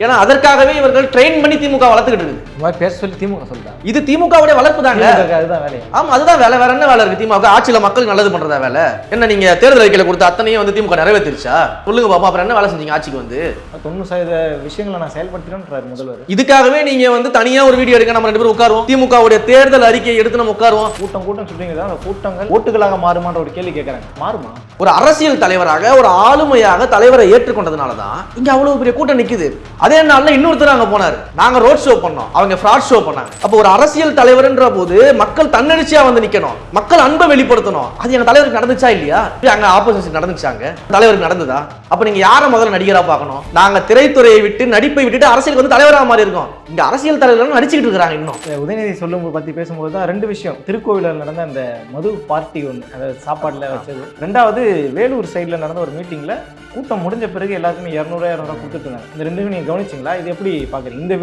ஏன்னா அதற்காகவே இவர்கள் ட்ரெயின் பண்ணி திமுக வளர்த்துக்கிட்டு இருக்கு மாதிரி பேச சொல்லி திமுக சொல்லிட்டாங்க இது திமுகவுடைய வளர்ப்பு தாங்க. அதுதான் வேலையா ஆமா அதுதான் வேலை. வேற என்ன வேலை இருக்கு? திமுக ஆட்சியில மக்களுக்கு நல்லது பண்றதா வேலை? என்ன நீங்க தேர்தல் அறிக்கையில கொடுத்த அத்தனையும் வந்து திமுக நிறைவேற்றிருச்சா? சொல்லுங்க பாப்பா அப்புறம் என்ன வேலை செஞ்சீங்க ஆட்சிக்கு வந்து? தொண்ணூறு சதவீத விஷயங்களை நான் செயல்படுத்துறேன்றாரு முதல்வர். இதுக்காகவே நீங்க வந்து தனியா ஒரு வீடியோ எடுக்க நம்ம ரெண்டு பேரும் உட்காருவோம். திமுகவுடைய தேர்தல் அறிக்கையை எடுத்து நம்ம உட்காருவோம். கூட்டம் கூட்டம் சொல்றீங்க அந்த கூட்டங்கள் ஓட்டுகளாக மாறுமான்ற ஒரு கேள்வி கேட்கறாங்க மாறுமா? ஒரு அரசியல் தலைவராக ஒரு ஆளுமையாக தலைவரை ஏற்றுக்கொண்டதுனால தான் இங்க அவ்வளவு பெரிய கூட்டம் நிக்குது. அதே நாள்ல இன்னொருத்தர் அங்க போனாரு. நாங்க ரோட் ஷோ பண்ணோம். அவங்க ஃப்ராட் ஷோ பண்ணாங்க. அப்போ ஒரு அரசியல் தலைவர்ன்ற போது மக்கள் தன்னெழுச்சியா வந்து நிக்கணும். மக்கள் அன்பை வெளிப்படுத்தணும். அது எங்க தலைவருக்கு நடந்துச்சா இல்லையா? அங்க ஆப்போசிட் நடந்துச்சாங்க? தலைவருக்கு நடந்ததா? அப்ப நீங்க யாரை முதல்ல நடிகரா பார்க்கணும்? நாங்க திரைத்துறையை விட்டு நடிப்பை விட்டுட்டு அரசியலுக்கு வந்து தலைவரா மாறி இருக்கோம். இங்க அரசியல் தலைவர்கள் நடிச்சுக்கிட்டு இருக்காங்க இன்னும். உதயநிதி சொல்லும் பத்தி பேசும்போது தான் ரெண்டு விஷயம். திருக்கோவிலில் நடந்த அந்த மது பார்ட்டி ஒன்று அதாவது சாப்பாட்டில் வச்சது. ரெண்டாவது வேலூர் சைடில் நடந்த ஒரு மீட்டிங்கில் கூட்டம் முடிஞ்ச பிறகு எல்லாருக்குமே இரநூறு இரநூறுவா கொடுத்துட்டு இருந்தாங்க. இந்த ரெண்டுமே நீங்கள் கவனிச்சிங்களா? இது எப்படி பார்க்குறீங்க இந்த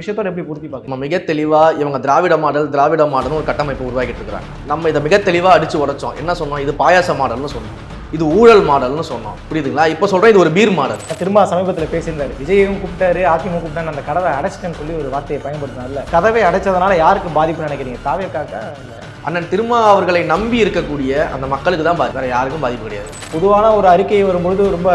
விஷயத்தோட எப்படி பொருத்தி பார்க்குறீங்க நம்ம மிக தெளிவாக இவங்க திராவிட மாடல் திராவிட மாடல்னு ஒரு கட்டமைப்பு உருவாக்கிட்டு இருக்கிறாங்க நம்ம இதை மிக தெளிவாக அடிச்சு உடைச்சோம். என்ன சொன்னோம்? இது பாயாச மாடல்னு சொன்னோம். இது ஊழல் மாடல்னு சொன்னோம். புரியுதுங்களா? இப்போ சொல்கிறேன் இது ஒரு பீர் மாடல். திரும்ப சமீபத்தில் பேசியிருந்தாரு. விஜயும் கூப்பிட்டாரு அதிமுக கூப்பிட்டாரு அந்த கதவை அடைச்சிட்டேன்னு சொல்லி ஒரு வார்த்தையை பயன்படுத்தினார்ல. கதவை அடைச்சதுனால யாருக்கு பாதிப்பு நினைக்கிறீங்க? தாவே காக்கா அண்ணன் திருமா அவர்களை நம்பி இருக்கக்கூடிய அந்த மக்களுக்கு தான் பாதி வேற யாருக்கும் பாதிப்பு கிடையாது. பொதுவான ஒரு அறிக்கை வரும்பொழுது ரொம்ப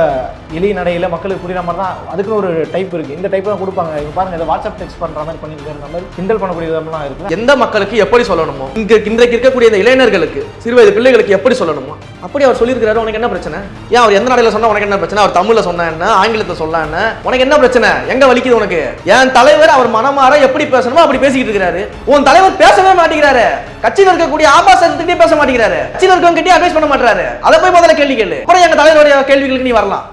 எளிய நடையில் மக்களுக்கு புரியுற மாதிரி தான் அதுக்குன்னு ஒரு டைப் இருக்கு. இந்த டைப் தான் கொடுப்பாங்க. இங்க பாருங்க இதை வாட்ஸ்அப் டெக்ஸ்ட் பண்ற மாதிரி பண்ணிருக்கிற மாதிரி கிண்டல் பண்ணக்கூடிய விதம்லாம் இருக்குல்ல? எந்த மக்களுக்கு எப்படி சொல்லணுமோ? இங்க இன்றைக்கு இருக்கக்கூடிய இந்த இளைஞர்களுக்கு சிறுவயது பிள்ளைகளுக்கு எப்படி சொல்லணுமோ? அப்படி அவர் சொல்லியிருக்கிறாரு உனக்கு என்ன பிரச்சனை? ஏன் அவர் எந்த நாடையில் சொன்னா உனக்கு என்ன பிரச்சனை? அவர் தமிழில் சொன்னா என்ன? ஆங்கிலத்தை சொல்ல என்ன? உனக்கு என்ன பிரச்சனை? எங்க வலிக்குது உனக்கு? என் தலைவர் அவர் மனமாற எப்படி பேசணுமோ அப்படி பேசிக்கிட்டு இருக்கிறாரு உன் தலைவர் பேசவே மாட்டேங்கிறாரு. கட்சியில் இருக்கக்கூடிய ஆபாசத்திட்டே பேச மாட்டேங்கிறாரு. கட்சியில் இருக்கவங்க கிட்டே அட்வைஸ் பண்ண மாட்டாரு அதை போய் முதல்ல கேள்வி கேளு. அப்புறம் எங்க தலைவருடைய கேள்விகளுக்கு நீ வரலாம்.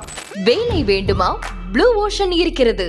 வேலை வேண்டுமா? ப்ளூ ஓஷன் இருக்கிறது.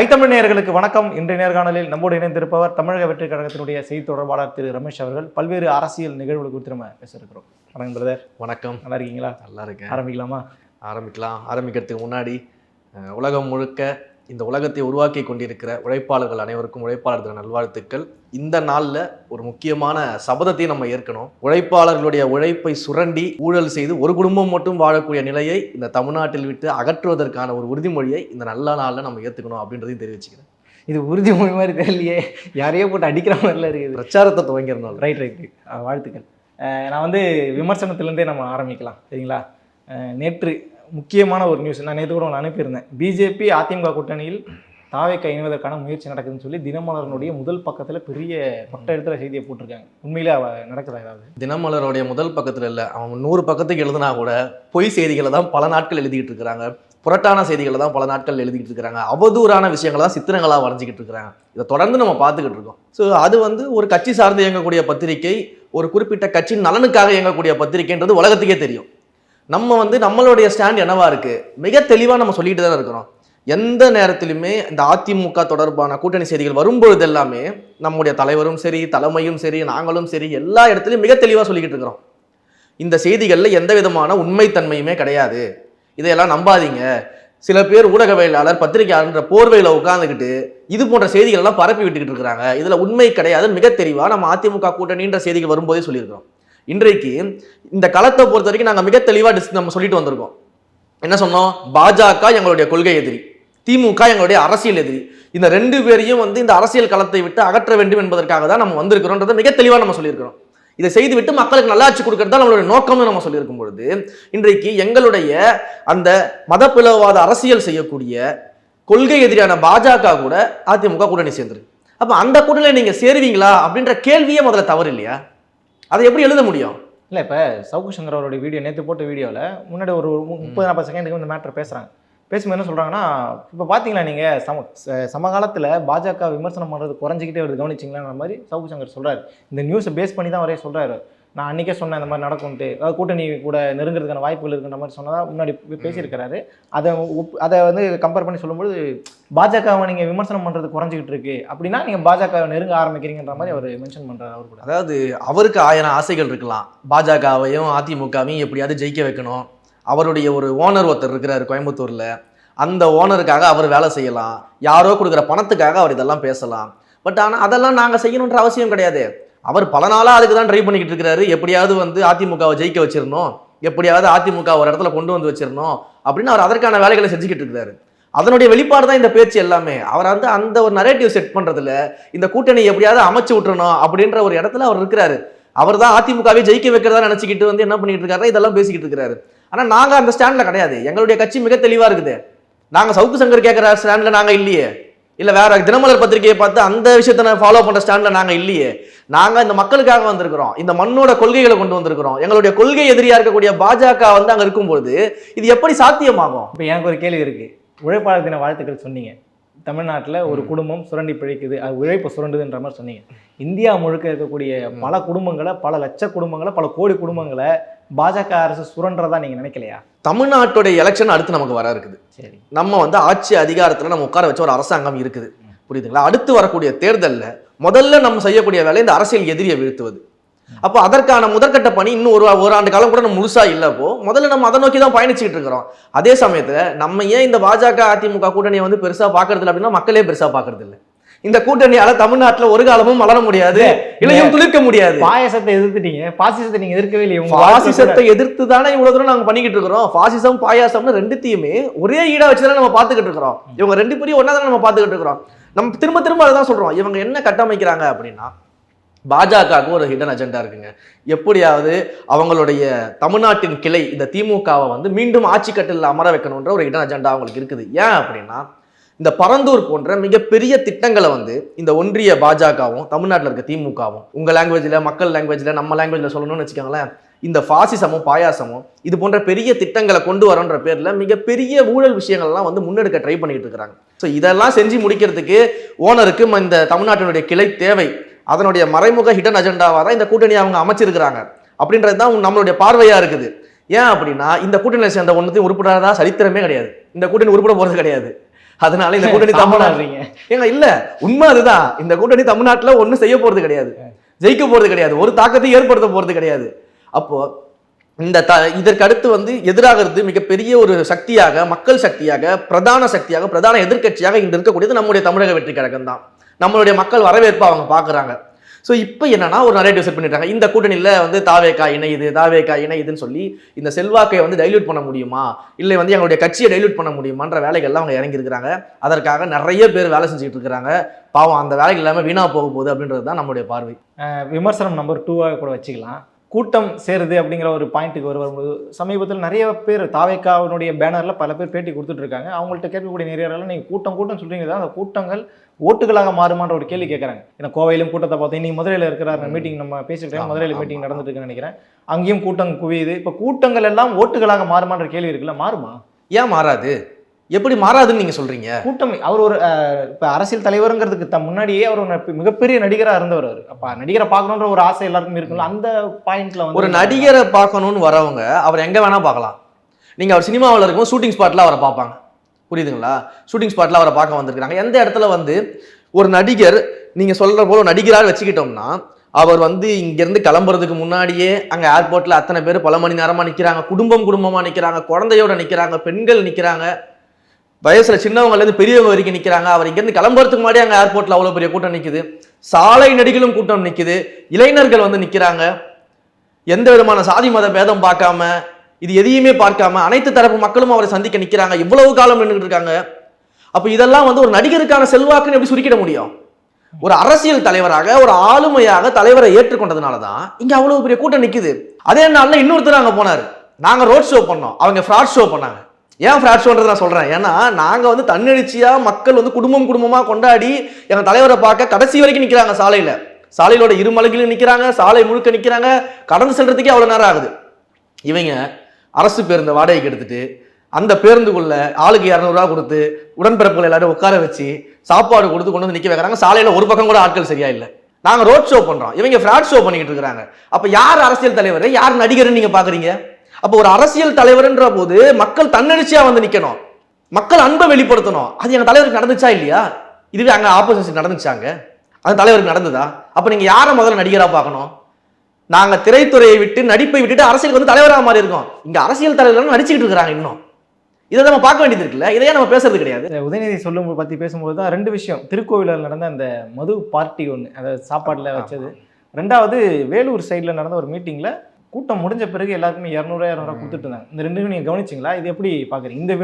ஐத்தமிழ் நேயர்களுக்கு வணக்கம். இன்றைய நேர்காணலில் நம்மோடு இணைந்திருப்பவர் தமிழக வெற்றி கழகத்தினுடைய செய்தி தொடர்பாளர் திரு ரமேஷ் அவர்கள். பல்வேறு அரசியல் நிகழ்வுகள் குறித்து நம்ம பேச இருக்கிறோம் வணக்கம் பிரதர் வணக்கம். நல்லா இருக்கீங்களா? நல்லா இருக்கேன். ஆரம்பிக்கலாமா? ஆரம்பிக்கலாம். ஆரம்பிக்கிறதுக்கு முன்னாடி உலகம் முழுக்க இந்த உலகத்தை உருவாக்கி கொண்டிருக்கிற உழைப்பாளர்கள் அனைவருக்கும் உழைப்பாளர் தின நல்வாழ்த்துக்கள். இந்த நாளில் ஒரு முக்கியமான சபதத்தையும் நம்ம ஏற்கணும். உழைப்பாளர்களுடைய உழைப்பை சுரண்டி ஊழல் செய்து ஒரு குடும்பம் மட்டும் வாழக்கூடிய நிலையை இந்த தமிழ்நாட்டில் விட்டு அகற்றுவதற்கான ஒரு உறுதிமொழியை இந்த நல்ல நாளில் நம்ம ஏற்றுக்கணும் அப்படின்றதையும் தெரிவிச்சுக்கிறேன். இது உறுதிமொழி மாதிரி தெரியலையே. யாரையோ போட்டு அடிக்கிற மாதிரில இருக்குது. பிரச்சாரத்தை துவங்கிறனால ரைட் ரைட் வாழ்த்துக்கள். நான் வந்து விமர்சனத்திலேருந்தே நம்ம ஆரம்பிக்கலாம். சரிங்களா? நேற்று முக்கியமான ஒரு நியூஸ் நான் நேற்று கூட ஒன்று அனுப்பியிருந்தேன். பிஜேபி அதிமுக கூட்டணியில் தாவை இணைவதற்கான முயற்சி நடக்குதுன்னு சொல்லி தினமலரனுடைய முதல் பக்கத்தில் பெரிய மொட்டை இடத்துல செய்தியை போட்டிருக்காங்க. உண்மையிலே அவ நடக்குதா ஏதாவது? தினமலருடைய முதல் பக்கத்தில் இல்லை. அவன் நூறு பக்கத்துக்கு எழுதுனா கூட பொய் செய்திகளை தான் பல நாட்கள் எழுதிக்கிட்டு இருக்கிறாங்க புரட்டான செய்திகளை தான் பல நாட்கள் எழுதிக்கிட்டு இருக்கிறாங்க அவதூறான விஷயங்களை தான் சித்திரங்களாக வரைஞ்சிக்கிட்டு இருக்கிறாங்க இதை தொடர்ந்து நம்ம பார்த்துக்கிட்டு இருக்கோம். ஸோ அது வந்து ஒரு கட்சி சார்ந்து இயங்கக்கூடிய பத்திரிகை ஒரு குறிப்பிட்ட கட்சியின் நலனுக்காக இயங்கக்கூடிய பத்திரிகைன்றது உலகத்துக்கே தெரியும். நம்ம வந்து நம்மளுடைய ஸ்டாண்ட் என்னவா இருக்கு? மிக தெளிவாக நம்ம சொல்லிட்டு தான் இருக்கிறோம். எந்த நேரத்திலுமே இந்த அதிமுக தொடர்பான கூட்டணி செய்திகள் வரும்பொழுது எல்லாமே நம்முடைய தலைவரும் சரி தலைமையும் சரி நாங்களும் சரி எல்லா இடத்துலையும் மிக தெளிவாக சொல்லிக்கிட்டு இருக்கிறோம். இந்த செய்திகளில் எந்த விதமான உண்மைத்தன்மையுமே கிடையாது. இதையெல்லாம் நம்பாதீங்க. சில பேர் ஊடகவியலாளர் பத்திரிகையாளர்ன்ற போர்வையில் உட்காந்துக்கிட்டு இது போன்ற செய்திகள் எல்லாம் பரப்பி விட்டுக்கிட்டு இருக்கிறாங்க. இதில் உண்மை கிடையாது மிக தெளிவாக நம்ம அதிமுக கூட்டணின்ற செய்திகள் வரும்போதே சொல்லியிருக்கிறோம். இன்றைக்கு இந்த களத்தை பொறுத்த வரைக்கும் நாங்கள் மிக தெளிவாக டிஸ் நம்ம சொல்லிட்டு வந்திருக்கோம். என்ன சொன்னோம்? பாஜக எங்களுடைய கொள்கை எதிரி திமுக எங்களுடைய அரசியல் எதிரி. இந்த ரெண்டு பேரையும் வந்து இந்த அரசியல் களத்தை விட்டு அகற்ற வேண்டும் என்பதற்காக தான் நம்ம வந்திருக்கிறோன்றதை மிக தெளிவாக நம்ம சொல்லியிருக்கிறோம். இதை செய்துவிட்டு மக்களுக்கு நல்லாட்சி கொடுக்கறது தான் நம்மளுடைய நோக்கம்னு நம்ம சொல்லியிருக்கும் பொழுது இன்றைக்கு எங்களுடைய அந்த மதப்பிளவாத அரசியல் செய்யக்கூடிய கொள்கை எதிரியான பாஜக கூட அதிமுக கூட்டணி சேர்ந்துருக்கு. அப்போ அந்த கூட்டணியில் நீங்கள் சேருவீங்களா அப்படின்ற கேள்வியே முதல்ல தவறு இல்லையா அதை எப்படி எழுத முடியும்? இல்லை இப்போ சவுக்கு சங்கர் அவருடைய வீடியோ நேற்று போட்ட வீடியோவில் முன்னாடி ஒரு முப்பது நாற்பது செகண்டுக்கு இந்த மேட்டர் பேசுகிறாங்க பேசும்போது என்ன சொல்கிறாங்கன்னா இப்போ பார்த்தீங்களா நீங்கள் சம சமகாலத்தில் பாஜக விமர்சனம் பண்ணுறது குறைஞ்சிக்கிட்டே வருது கவனிச்சிங்களான்ற மாதிரி சவுக்கு சங்கர் சொல்கிறாரு இந்த நியூஸை பேஸ் பண்ணி தான் அவரே சொல்கிறாரு நான் அன்றைக்கே சொன்னேன் இந்த மாதிரி நடக்கும்ட்டு அதாவது கூட்டணி கூட நெருங்குறதுக்கான வாய்ப்புகள் இருக்குன்ற மாதிரி சொன்னதாக முன்னாடி பேசியிருக்கிறாரு. அதை அதை வந்து கம்பேர் பண்ணி சொல்லும்போது பாஜகவை நீங்கள் விமர்சனம் பண்ணுறது குறைஞ்சிக்கிட்டு இருக்கு. அப்படின்னா நீங்கள் பாஜகவை நெருங்க ஆரம்பிக்கிறீங்கன்ற மாதிரி அவர் மென்ஷன் பண்ணுறாரு அவர் கூட. அதாவது அவருக்கு ஆயிரம் ஆசைகள் இருக்கலாம். பாஜகவையும் அதிமுகவையும் எப்படியாவது ஜெயிக்க வைக்கணும். அவருடைய ஒரு ஓனர் ஒருத்தர் இருக்கிறாரு கோயம்புத்தூரில். அந்த ஓனருக்காக அவர் வேலை செய்யலாம். யாரோ கொடுக்குற பணத்துக்காக அவர் இதெல்லாம் பேசலாம். பட் ஆனால் அதெல்லாம் நாங்கள் செய்யணுன்ற அவசியம் கிடையாது. அவர் பல நாளாக அதுக்கு தான் ட்ரை பண்ணிக்கிட்டு இருக்கிறாரு. எப்படியாவது வந்து அதிமுகவை ஜெயிக்க வச்சிடணும். எப்படியாவது அதிமுக ஒரு இடத்துல கொண்டு வந்து வச்சிடணும் அப்படின்னு அவர் அதற்கான வேலைகளை செஞ்சுக்கிட்டு இருக்கிறாரு. அதனுடைய வெளிப்பாடு தான் இந்த பேச்சு எல்லாமே. அவர் வந்து அந்த ஒரு நரேட்டிவ் செட் பண்ணுறதுல இந்த கூட்டணி எப்படியாவது அமைச்சு விட்டுறணும் அப்படின்ற ஒரு இடத்துல அவர் இருக்கிறாரு. அவர் தான் அதிமுகவை ஜெயிக்க வைக்கிறதா நினச்சிக்கிட்டு வந்து என்ன பண்ணிட்டு இருக்காரு இதெல்லாம் பேசிக்கிட்டு இருக்காரு ஆனால் நாங்கள் அந்த ஸ்டாண்டில் கிடையாது. எங்களுடைய கட்சி மிக தெளிவாக இருக்குது. நாங்கள் சவுக்கு சங்கர் கேட்குற ஸ்டாண்டில் நாங்கள் இல்லையே. இல்லை வேற தினமலர் பத்திரிகையை பார்த்து அந்த விஷயத்த ஃபாலோ பண்ணுற ஸ்டாண்டில் நாங்கள் இல்லையே. நாங்கள் இந்த மக்களுக்காக வந்திருக்கிறோம். இந்த மண்ணோட கொள்கைகளை கொண்டு வந்திருக்கிறோம். எங்களுடைய கொள்கை எதிரியாக இருக்கக்கூடிய பாஜக வந்து அங்கே இருக்கும்போது இது எப்படி சாத்தியமாகும்? இப்போ எனக்கு ஒரு கேள்வி இருக்குது உழைப்பாளர் தின வாழ்த்துக்கள் சொன்னீங்க. தமிழ்நாட்டில் ஒரு குடும்பம் சுரண்டி பிழைக்குது. அது உழைப்பு சுரண்டுதுன்ற மாதிரி சொன்னீங்க. இந்தியா முழுக்க இருக்கக்கூடிய பல குடும்பங்களை பல லட்ச குடும்பங்களை பல கோடி குடும்பங்களை பாஜக அரசு சுரண்டுறதா நீங்க நினைக்கலையா? தமிழ்நாட்டுடைய எலெக்ஷன் அடுத்து நமக்கு வர இருக்குது. சரி. நம்ம வந்து ஆட்சி அதிகாரத்துல நம்ம உட்கார வச்ச ஒரு அரசாங்கம் இருக்குது. புரியுதுங்களா? அடுத்து வரக்கூடிய தேர்தல்ல முதல்ல நம்ம செய்யக்கூடிய வேலை இந்த அரசியல் எதிரியை வீழ்த்துவது. அப்போ அதற்கான முதற்கட்ட பணி இன்னும் ஒரு ஒரு ஆண்டு காலம் கூட நம்ம முழுசா இல்ல அப்போ. முதல்ல நம்ம அதை நோக்கி தான் பயணிச்சுக்கிட்டு இருக்கிறோம். அதே சமயத்துல நம்ம ஏன் இந்த பாஜக அதிமுக கூட்டணியை வந்து பெருசா பாக்குறது இல்ல அப்படின்னா மக்களே பெருசா பாக்குறது இல்ல. இந்த கூட்டணியால தமிழ்நாட்டுல ஒரு காலமும் வளர முடியாது இளையும் துளிர்க்க முடியாது. பாயசத்தை எதிர்த்துட்டீங்க. பாசிசத்தை நீங்க எதிர்க்கவே இல்லையே பாசிசத்தை எதிர்த்து தானே இவ்வளவு தூரம் நாங்க பண்ணிக்கிட்டு இருக்கிறோம். பாசிசம் பாயாசம்னு ரெண்டுத்தையுமே ஒரே ஈடா வச்சு தானே நம்ம பார்த்துக்கிட்டு இருக்கிறோம். இவங்க ரெண்டு பேரையும் ஒண்ணா தானே நம்ம பார்த்துக்கிட்டு இருக்கிறோம். நம்ம திரும்ப திரும்ப அதை தான் சொல்றோம். இவங்க என்ன கட்டமைக்கிறாங்க அப்படின்னா பாஜகவுக்கு ஒரு ஹிடன் அஜெண்டா இருக்குங்க. எப்படியாவது அவங்களுடைய தமிழ்நாட்டின் கிளை இந்த திமுகவை வந்து மீண்டும் ஆட்சி கட்டில் அமர வைக்கணுன்ற ஒரு ஹிடன் அஜெண்டா அவங்களுக்கு இருக்குது. ஏன் அப்படின்னா இந்த பரந்தூர் போன்ற மிகப்பெரிய திட்டங்களை வந்து இந்த ஒன்றிய பாஜகவும் தமிழ்நாட்டில் இருக்க திமுகவும் உங்கள் லாங்குவேஜில் மக்கள் லாங்குவேஜில் நம்ம லாங்குவேஜில் சொல்லணும்னு வச்சுக்கோங்களேன் இந்த பாசிசமும் பாயாசமும் இது போன்ற பெரிய திட்டங்களை கொண்டு வரோன்ற பேரில் மிகப்பெரிய ஊழல் விஷயங்கள்லாம் வந்து முன்னெடுக்க ட்ரை பண்ணிட்டு இருக்கிறாங்க. ஸோ இதெல்லாம் செஞ்சு முடிக்கிறதுக்கு ஓனருக்கு இந்த தமிழ்நாட்டினுடைய கிளை தேவை. அதனுடைய மறைமுக ஹிடன் அஜெண்டாவாக தான் இந்த கூட்டணியை அவங்க அமைச்சிருக்கிறாங்க. அப்படின்றது தான் நம்மளுடைய பார்வையா இருக்குது. ஏன் அப்படின்னா இந்த கூட்டணியில் சேர்ந்த ஒன்றுத்தையும் உருப்படாதா சரித்திரமே கிடையாது. இந்த கூட்டணி உருப்பட போறது கிடையாது. அதனால இந்த கூட்டணி தமிழ்நாடு சாமாடுறீங்க. ஏங்க இல்ல. உண்மை அதுதான். இந்த கூட்டணி தமிழ்நாட்டுல ஒண்ணும் செய்ய போறது கிடையாது. ஜெயிக்க போறது கிடையாது. ஒரு தாக்கத்தை ஏற்படுத்த போறது கிடையாது. அப்போ இந்த த இதற்கு அடுத்து வந்து எதிராகிறது மிகப்பெரிய ஒரு சக்தியாக மக்கள் சக்தியாக பிரதான சக்தியாக பிரதான எதிர்க்கட்சியாக இன்று இருக்கக்கூடியது நம்முடைய தமிழக வெற்றி கழகம் தான் நம்மளுடைய மக்கள் வரவேற்பை அவங்க பார்க்குறாங்க. ஸோ இப்போ என்னன்னா ஒரு நரேட்டிவ் செட் பண்ணிட்டாங்க இந்த கூட்டணியில் வந்து தாவேக்கா இணையுது தாவேக்கா இணையுதுன்னு சொல்லி இந்த செல்வாக்கை வந்து டைல்யூட் பண்ண முடியுமா? இல்லை வந்து எங்களுடைய கட்சியை டைல்யூட் பண்ண முடியுமான்ற வேலைகள்லாம் அவங்க இறங்கியிருக்கிறாங்க. அதற்காக நிறைய பேர் வேலை செஞ்சுட்டு இருக்கிறாங்க பாவம் அந்த வேலைகள் எல்லாமே வீணாக போக போகுது அப்படின்றது தான் நம்மளுடைய பார்வை. விமர்சனம் நம்பர் டூவாக கூட வச்சுக்கலாம். கூட்டம் சேருது அப்படிங்கிற ஒரு பாயிண்ட்டுக்கு வரு வரும்போது சமீபத்தில் நிறைய பேர் தாவேக்காவினுடைய பேனரில் பல பேர் பேட்டி கொடுத்துட்ருக்காங்க அவங்கள்ட்ட கேட்கக்கூடிய நிறைய நீங்கள் கூட்டம் கூட்டம் சொல்கிறீங்க தான். அந்த கூட்டங்கள் ஓட்டுகளாக மாறுமான்ற ஒரு கேள்வி கேட்குறாங்க ஏன்னா கோவையிலும் கூட்டத்தை பார்த்தோம். இன்னைக்கு மதுரையில் இருக்கிறார் மீட்டிங் நம்ம பேசிட்டு மதுரையில் மீட்டிங். நடந்துட்டு நினைக்கிறேன். அங்கேயும் கூட்டம் குவியுது. இப்போ கூட்டங்கள் எல்லாம் ஓட்டுகளாக மாறுமான்ற கேள்வி இருக்குல்ல மாறுமா? ஏன் மாறாது? எப்படி மாறாதுன்னு நீங்க சொல்றீங்க? கூட்டம் அவர் ஒரு இப்ப அரசியல் தலைவருங்கிறதுக்கு த முன்னாடியே அவர் ஒரு மிகப்பெரிய நடிகரா இருந்தவர் அவர். அப்ப நடிகரை பார்க்கணுன்ற ஒரு ஆசை எல்லாருக்கும் இருக்குல்ல அந்த பாயிண்ட்ல வந்து ஒரு நடிகரை பார்க்கணும்னு வரவங்க அவர் எங்க வேணா பார்க்கலாம். நீங்க அவர் சினிமாவில் இருக்கும் ஷூட்டிங் ஸ்பாட்ல அவரை பார்ப்பாங்க. புரியுதுங்களா? ஷூட்டிங் ஸ்பாட்ல அவரை பார்க்க வந்திருக்காங்க எந்த இடத்துல வந்து ஒரு நடிகர் நீங்க சொல்ற போல நடிகராக வச்சுக்கிட்டோம்னா அவர் வந்து இங்கிருந்து கிளம்புறதுக்கு முன்னாடியே அங்கே ஏர்போர்ட்டில் அத்தனை பேர் பல மணி நேரமாக நிற்கிறாங்க குடும்பம் குடும்பமாக நிற்கிறாங்க குழந்தையோட நிற்கிறாங்க பெண்கள் நிற்கிறாங்க வயசில் சின்னவங்கலேருந்து பெரியவங்க வரைக்கும் நிற்கிறாங்க அவர் இங்கேருந்து கிளம்புறதுக்கு முன்னாடி அங்கே ஏர்போர்ட்ல அவ்வளோ பெரிய கூட்டம் நிற்குது சாலை நடிகளும் கூட்டம் நிற்குது இளைஞர்கள் வந்து நிற்கிறாங்க எந்த விதமான சாதி மத பேதம் பார்க்காம இது எதையுமே பார்க்காம அனைத்து தரப்பு மக்களும் அவரை சந்திக்க நிற்கிறாங்க இவ்வளவு காலம் நின்றுட்டு இருக்காங்க. அப்போ இதெல்லாம் வந்து ஒரு நடிகருக்கான செல்வாக்குன்னு எப்படி சுருக்கிட முடியும்? ஒரு அரசியல் தலைவராக ஒரு ஆளுமையாக தலைவரை ஏற்றுக்கொண்டதுனால தான் இங்கே அவ்வளவு பெரிய கூட்டம் நிற்குது அதே நாளில் இன்னொருத்தர் அங்கே போனார். நாங்கள் ரோட் ஷோ பண்ணோம். அவங்க ஃப்ராட் ஷோ பண்ணாங்க. ஏன் ஃப்ராட் ஷோன்றது நான் சொல்கிறேன் ஏன்னா நாங்கள் வந்து தன்னெழுச்சியாக மக்கள் வந்து குடும்பம் குடும்பமாக கொண்டாடி எங்கள் தலைவரை பார்க்க கடைசி வரைக்கும் நிற்கிறாங்க சாலையில. சாலையிலோட இரு நிற்கிறாங்க சாலை முழுக்க நிற்கிறாங்க கடந்து செல்றதுக்கே அவ்வளோ நேரம் ஆகுது. இவங்க அரசு பேருந்து வாடகைக்கு எடுத்துட்டு அந்த பேருந்துக்குள்ள ஆளுக்கு இரநூறுவா கொடுத்து உடன்பிறப்புகள் எல்லாரும் உட்கார வச்சு சாப்பாடு கொடுத்து கொண்டு வந்து நிற்க வைக்கிறாங்க. சாலையில் ஒரு பக்கம் கூட ஆட்கள் சரியா இல்லை. நாங்கள் ரோட் ஷோ பண்ணுறோம் இவங்க ஃப்ராட் ஷோ பண்ணிக்கிட்டு இருக்கிறாங்க. அப்போ யார் அரசியல் தலைவர்? யார் நடிகர்னு நீங்கள் பார்க்குறீங்க அப்போ ஒரு அரசியல் தலைவர்ன்ற போது மக்கள் தன்னெழுச்சியாக வந்து நிற்கணும் மக்கள் அன்பை வெளிப்படுத்தணும். அது எங்கள் தலைவருக்கு நடந்துச்சா இல்லையா? இதுவே அங்கே ஆப்போசிஷன் நடந்துச்சாங்க? அது தலைவருக்கு நடந்ததா? அப்போ நீங்கள் யாரை முதல்ல நடிகராக பார்க்கணும்? நாங்க திரைத்துறையை விட்டு நடிப்பை விட்டுட்டு அரசியலுக்கு வந்து தலைவராக மாறி இருக்கோம். இங்க அரசியல் தலைவர்கள் நடிச்சுக்கிட்டு இருக்காங்க இன்னும். இதை நம்ம பார்க்க வேண்டியது இருக்குல்ல? இதையே நம்ம பேசுறது கிடையாது. உதயநிதி சொல்லும் பற்றி பேசும்போது தான் ரெண்டு விஷயம். திருக்கோவிலில் நடந்த அந்த மது பார்ட்டி ஒன்று அதாவது சாப்பாட்டில் வச்சது. ரெண்டாவது வேலூர் சைடில் நடந்த ஒரு மீட்டிங்கில் கூட்டம் முடிஞ்ச பிறகு எல்லாருக்குமே இரநூறுவா இரநூறுவா கொடுத்துட்டு இருந்தாங்க. இந்த ரெண்டுமே நீங்கள் கவனிச்சிங்களா? இது எப்படி பார்க்குறீங்க? இந்த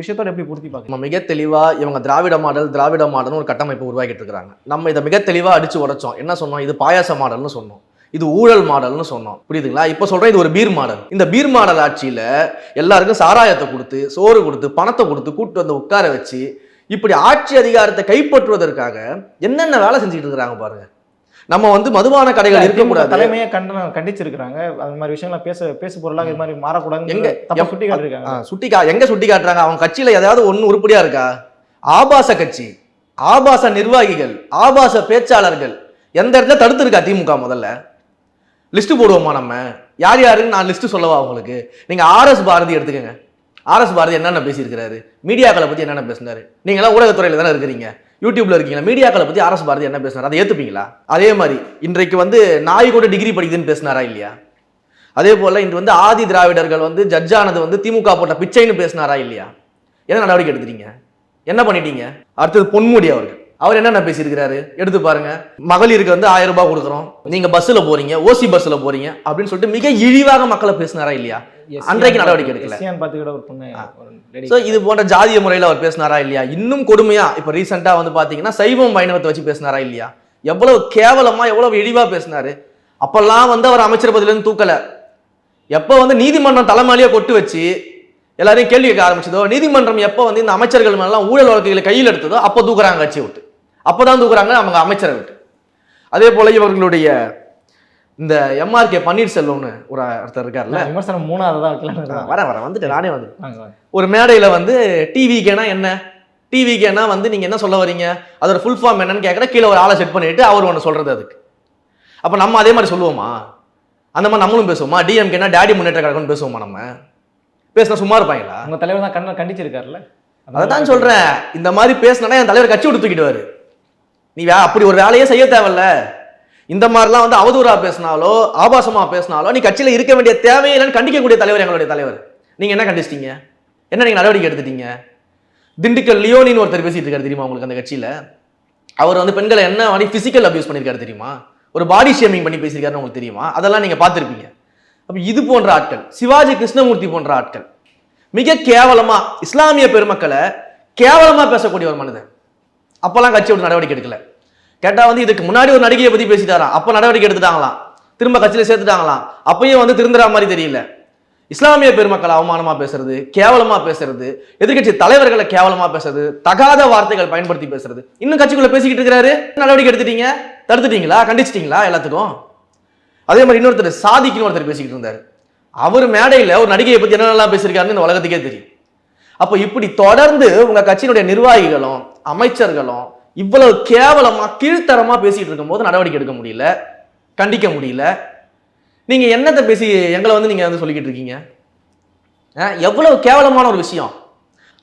விஷயத்தோட எப்படி பொருத்தி பார்க்குறீங்க? நம்ம மிக தெளிவா இவங்க திராவிட மாடல் திராவிட மாடல்னு ஒரு கட்டமைப்பு உருவாக்கிட்டு இருக்காங்க நம்ம இதை மிக தெளிவா அடிச்சு உடைச்சோம். என்ன சொன்னோம்? இது பாயாச மாடல்னு சொன்னோம். இது ஊழல் மாடல்னு சொன்னோம். புரியுதுங்களா? இப்போ சொல்றேன் இது ஒரு பீர் மாடல். இந்த பீர் மாடல் ஆட்சியில எல்லாருக்கும் சாராயத்தை கொடுத்து சோறு கொடுத்து பணத்தை கொடுத்து கூட்டு வந்து உட்கார வச்சு இப்படி ஆட்சி அதிகாரத்தை கைப்பற்றுவதற்காக என்னென்ன வேலை செஞ்சுட்டு இருக்காங்க பாருங்க. நம்ம வந்து மதுபான கடைகள் இருக்கக்கூடாது. தலைமையை கண்டனம் கண்டிச்சிருக்கிறாங்க. அது மாதிரி விஷயங்களை பேச பேச பொருளாக இது மாதிரி மாறக்கூடாதுன்னு எங்க? சுட்டி காட்டிருக்காங்க சுட்டி கா எங்க சுட்டி காட்டுறாங்க? அவங்க கட்சியில ஏதாவது ஒண்ணு உருப்படியா இருக்கா? ஆபாச கட்சி ஆபாச நிர்வாகிகள் ஆபாச பேச்சாளர்கள் எந்த இடத்துல தடுத்து இருக்கா திமுக முதல்ல? லிஸ்ட் போடுவோமா நம்ம? யார் யாருன்னு நான் லிஸ்ட் சொல்லவா உங்களுக்கு? நீங்க ஆர்எஸ் பாரதி எடுத்துக்கங்க. ஆர்எஸ் பாரதி என்னென்ன பேசியிருக்கிறாரு? மீடியாக்களை பற்றி என்னென்ன பேசினாரு? நீங்களாம் எல்லாம் தானே இருக்கிறீங்க. யூடியூப்ல இருக்கீங்களா? மீடியாக்களை பற்றி ஆர்எஸ் பாரதி என்ன பேசினார்? அதை ஏற்றுப்பீங்களா அதே மாதிரி இன்றைக்கு வந்து நாய் கூட டிகிரி படிக்குதுன்னு பேசினாரா இல்லையா? அதே போல் இன்று வந்து ஆதி திராவிடர்கள் வந்து ஜட்ஜானது வந்து திமுக போட்ட பிச்சைன்னு பேசினாரா இல்லையா? என்ன நடவடிக்கை எடுத்துட்டீங்க என்ன பண்ணிட்டீங்க? அடுத்தது பொன்முடி அவர்கள். அவர் என்னென்ன பேசியிருக்கிறாரு? எடுத்து பாருங்க. மகளிருக்கு வந்து ஆயிரம் ரூபாய் கொடுக்குறோம். நீங்க பஸ்ல போறீங்க ஓசி பஸ்ல போறீங்க அப்படின்னு சொல்லிட்டு மிக இழிவாக மக்களை பேசினாரா இல்லையா? அன்றைக்கு நடவடிக்கை எடுக்கல. ஸோ இது போன்ற ஜாதிய முறையில் அவர் பேசினாரா இல்லையா? இன்னும் கொடுமையா? இப்போ ரீசெண்டாக வந்து பார்த்தீங்கன்னா சைவம் வைணவத்தை வச்சு பேசினாரா இல்லையா? எவ்வளவு கேவலமா எவ்வளவு இழிவா பேசினாரு. அப்பெல்லாம் வந்து அவர் அமைச்சர் பதிலேருந்து தூக்கல. எப்போ வந்து நீதிமன்றம் தலைமையிலேயே கொட்டு வச்சு எல்லாரையும் கேள்வி கேட்க ஆரம்பிச்சதோ நீதிமன்றம் எப்போ வந்து இந்த அமைச்சர்கள் மேலாம் ஊழல் வழக்குகளை கையில் எடுத்ததோ அப்போ தூக்குறாங்க கட்சியை விட்டு. அப்பதான் தூக்குறாங்க அவங்க அமைச்சரை விட்டு. அதே போல இவர்களுடைய இந்த எம்ஆர்கே பன்னீர்செல்வம்னு ஒரு ஒருத்தர் இருக்கார்ல. விமர்சனம் மூணாவது தான் இருக்கேன். வரேன் வரேன் வந்துட்டு நானே வந்து. ஒரு மேடையில் வந்து டிவிக்கேனா என்ன? டிவிக்கேனா வந்து நீங்கள் என்ன சொல்ல வரீங்க? அதோட ஃபுல் ஃபார்ம் என்னன்னு கேட்குற கீழே ஒரு ஆளை செட் பண்ணிட்டு அவர் ஒன்று சொல்கிறது அதுக்கு. அப்போ நம்ம அதே மாதிரி சொல்லுவோமா? அந்த மாதிரி நம்மளும் பேசுவோமா? டிஎம்கேனா டேடி முன்னேற்ற கழகம்னு பேசுவோமா நம்ம? பேசினா சும்மா இருப்பாங்களா? உங்க தலைவர் தான் கண்ண கண்டிச்சிருக்காருல்ல? அதை தான் சொல்கிறேன் இந்த மாதிரி பேசினா என் தலைவர் கட்சி விட்டு தூக்கிடுவாரு. நீ வே அப்படி ஒரு வேலையே செய்ய தேவையில்ல. இந்த மாதிரிலாம் வந்து அவதூறா பேசினாலோ ஆபாசமா பேசினாலோ நீ கட்சியில் இருக்க வேண்டிய தேவையில்லைன்னு கண்டிக்கக்கூடிய தலைவர் எங்களுடைய தலைவர். நீங்க என்ன கண்டிச்சிட்டீங்க? என்ன நீங்க நடவடிக்கை எடுத்துட்டீங்க? திண்டுக்கல் லியோனின்னு ஒருத்தர் பேசிட்டு இருக்காரு தெரியுமா உங்களுக்கு அந்த கட்சியில? அவர் வந்து பெண்களை என்ன மாதிரி பிசிக்கல் அபியூஸ் பண்ணியிருக்காரு தெரியுமா? ஒரு பாடி ஷேமிங் பண்ணி பேசியிருக்காருன்னு உங்களுக்கு தெரியுமா? அதெல்லாம் நீங்க பார்த்துருப்பீங்க. அப்போ இது போன்ற ஆட்கள் சிவாஜி கிருஷ்ணமூர்த்தி போன்ற ஆட்கள் மிக கேவலமா இஸ்லாமிய பெருமக்களை கேவலமா பேசக்கூடிய ஒரு மனிதன். அப்போல்லாம் கட்சி ஒரு நடவடிக்கை எடுக்கல. கேட்டால் வந்து இதுக்கு முன்னாடி ஒரு நடிகையை பற்றி பேசிட்டாராம் அப்போ நடவடிக்கை எடுத்துட்டாங்களாம் திரும்ப கட்சியில் சேர்த்துட்டாங்களாம் அப்பயும் வந்து திருந்துற மாதிரி தெரியல. இஸ்லாமிய பெருமக்களை அவமானமா பேசுறது கேவலமா பேசுறது எதிர்கட்சி தலைவர்களை கேவலமா பேசுறது தகாத வார்த்தைகள் பயன்படுத்தி பேசுறது. இன்னும் கட்சிக்குள்ள பேசிக்கிட்டு இருக்கிறாரு. நடவடிக்கை எடுத்துட்டீங்க? தடுத்துட்டீங்களா? கண்டிச்சிட்டீங்களா? எல்லாத்துக்கும். அதே மாதிரி இன்னொருத்தர் சாதிக்குன்னு ஒருத்தர் பேசிக்கிட்டு இருந்தார். அவர் மேடையில் ஒரு நடிகையை பத்தி என்னென்னலாம் பேசியிருக்காருன்னு இந்த உலகத்துக்கே தெரியும். அப்போ இப்படி தொடர்ந்து உங்க கட்சியினுடைய நிர்வாகிகளும் அமைச்சர்களும் இவ்வளவு கேவலமா கீழ்த்தரமா பேசிட்டு இருக்கும்போது நடவடிக்கை எடுக்க முடியல கண்டிக்க முடியல. நீங்க என்னத்தை பேசி எங்களை வந்து நீங்க வந்து சொல்லிக்கிட்டு இருக்கீங்க? எவ்வளவு கேவலமான ஒரு விஷயம்.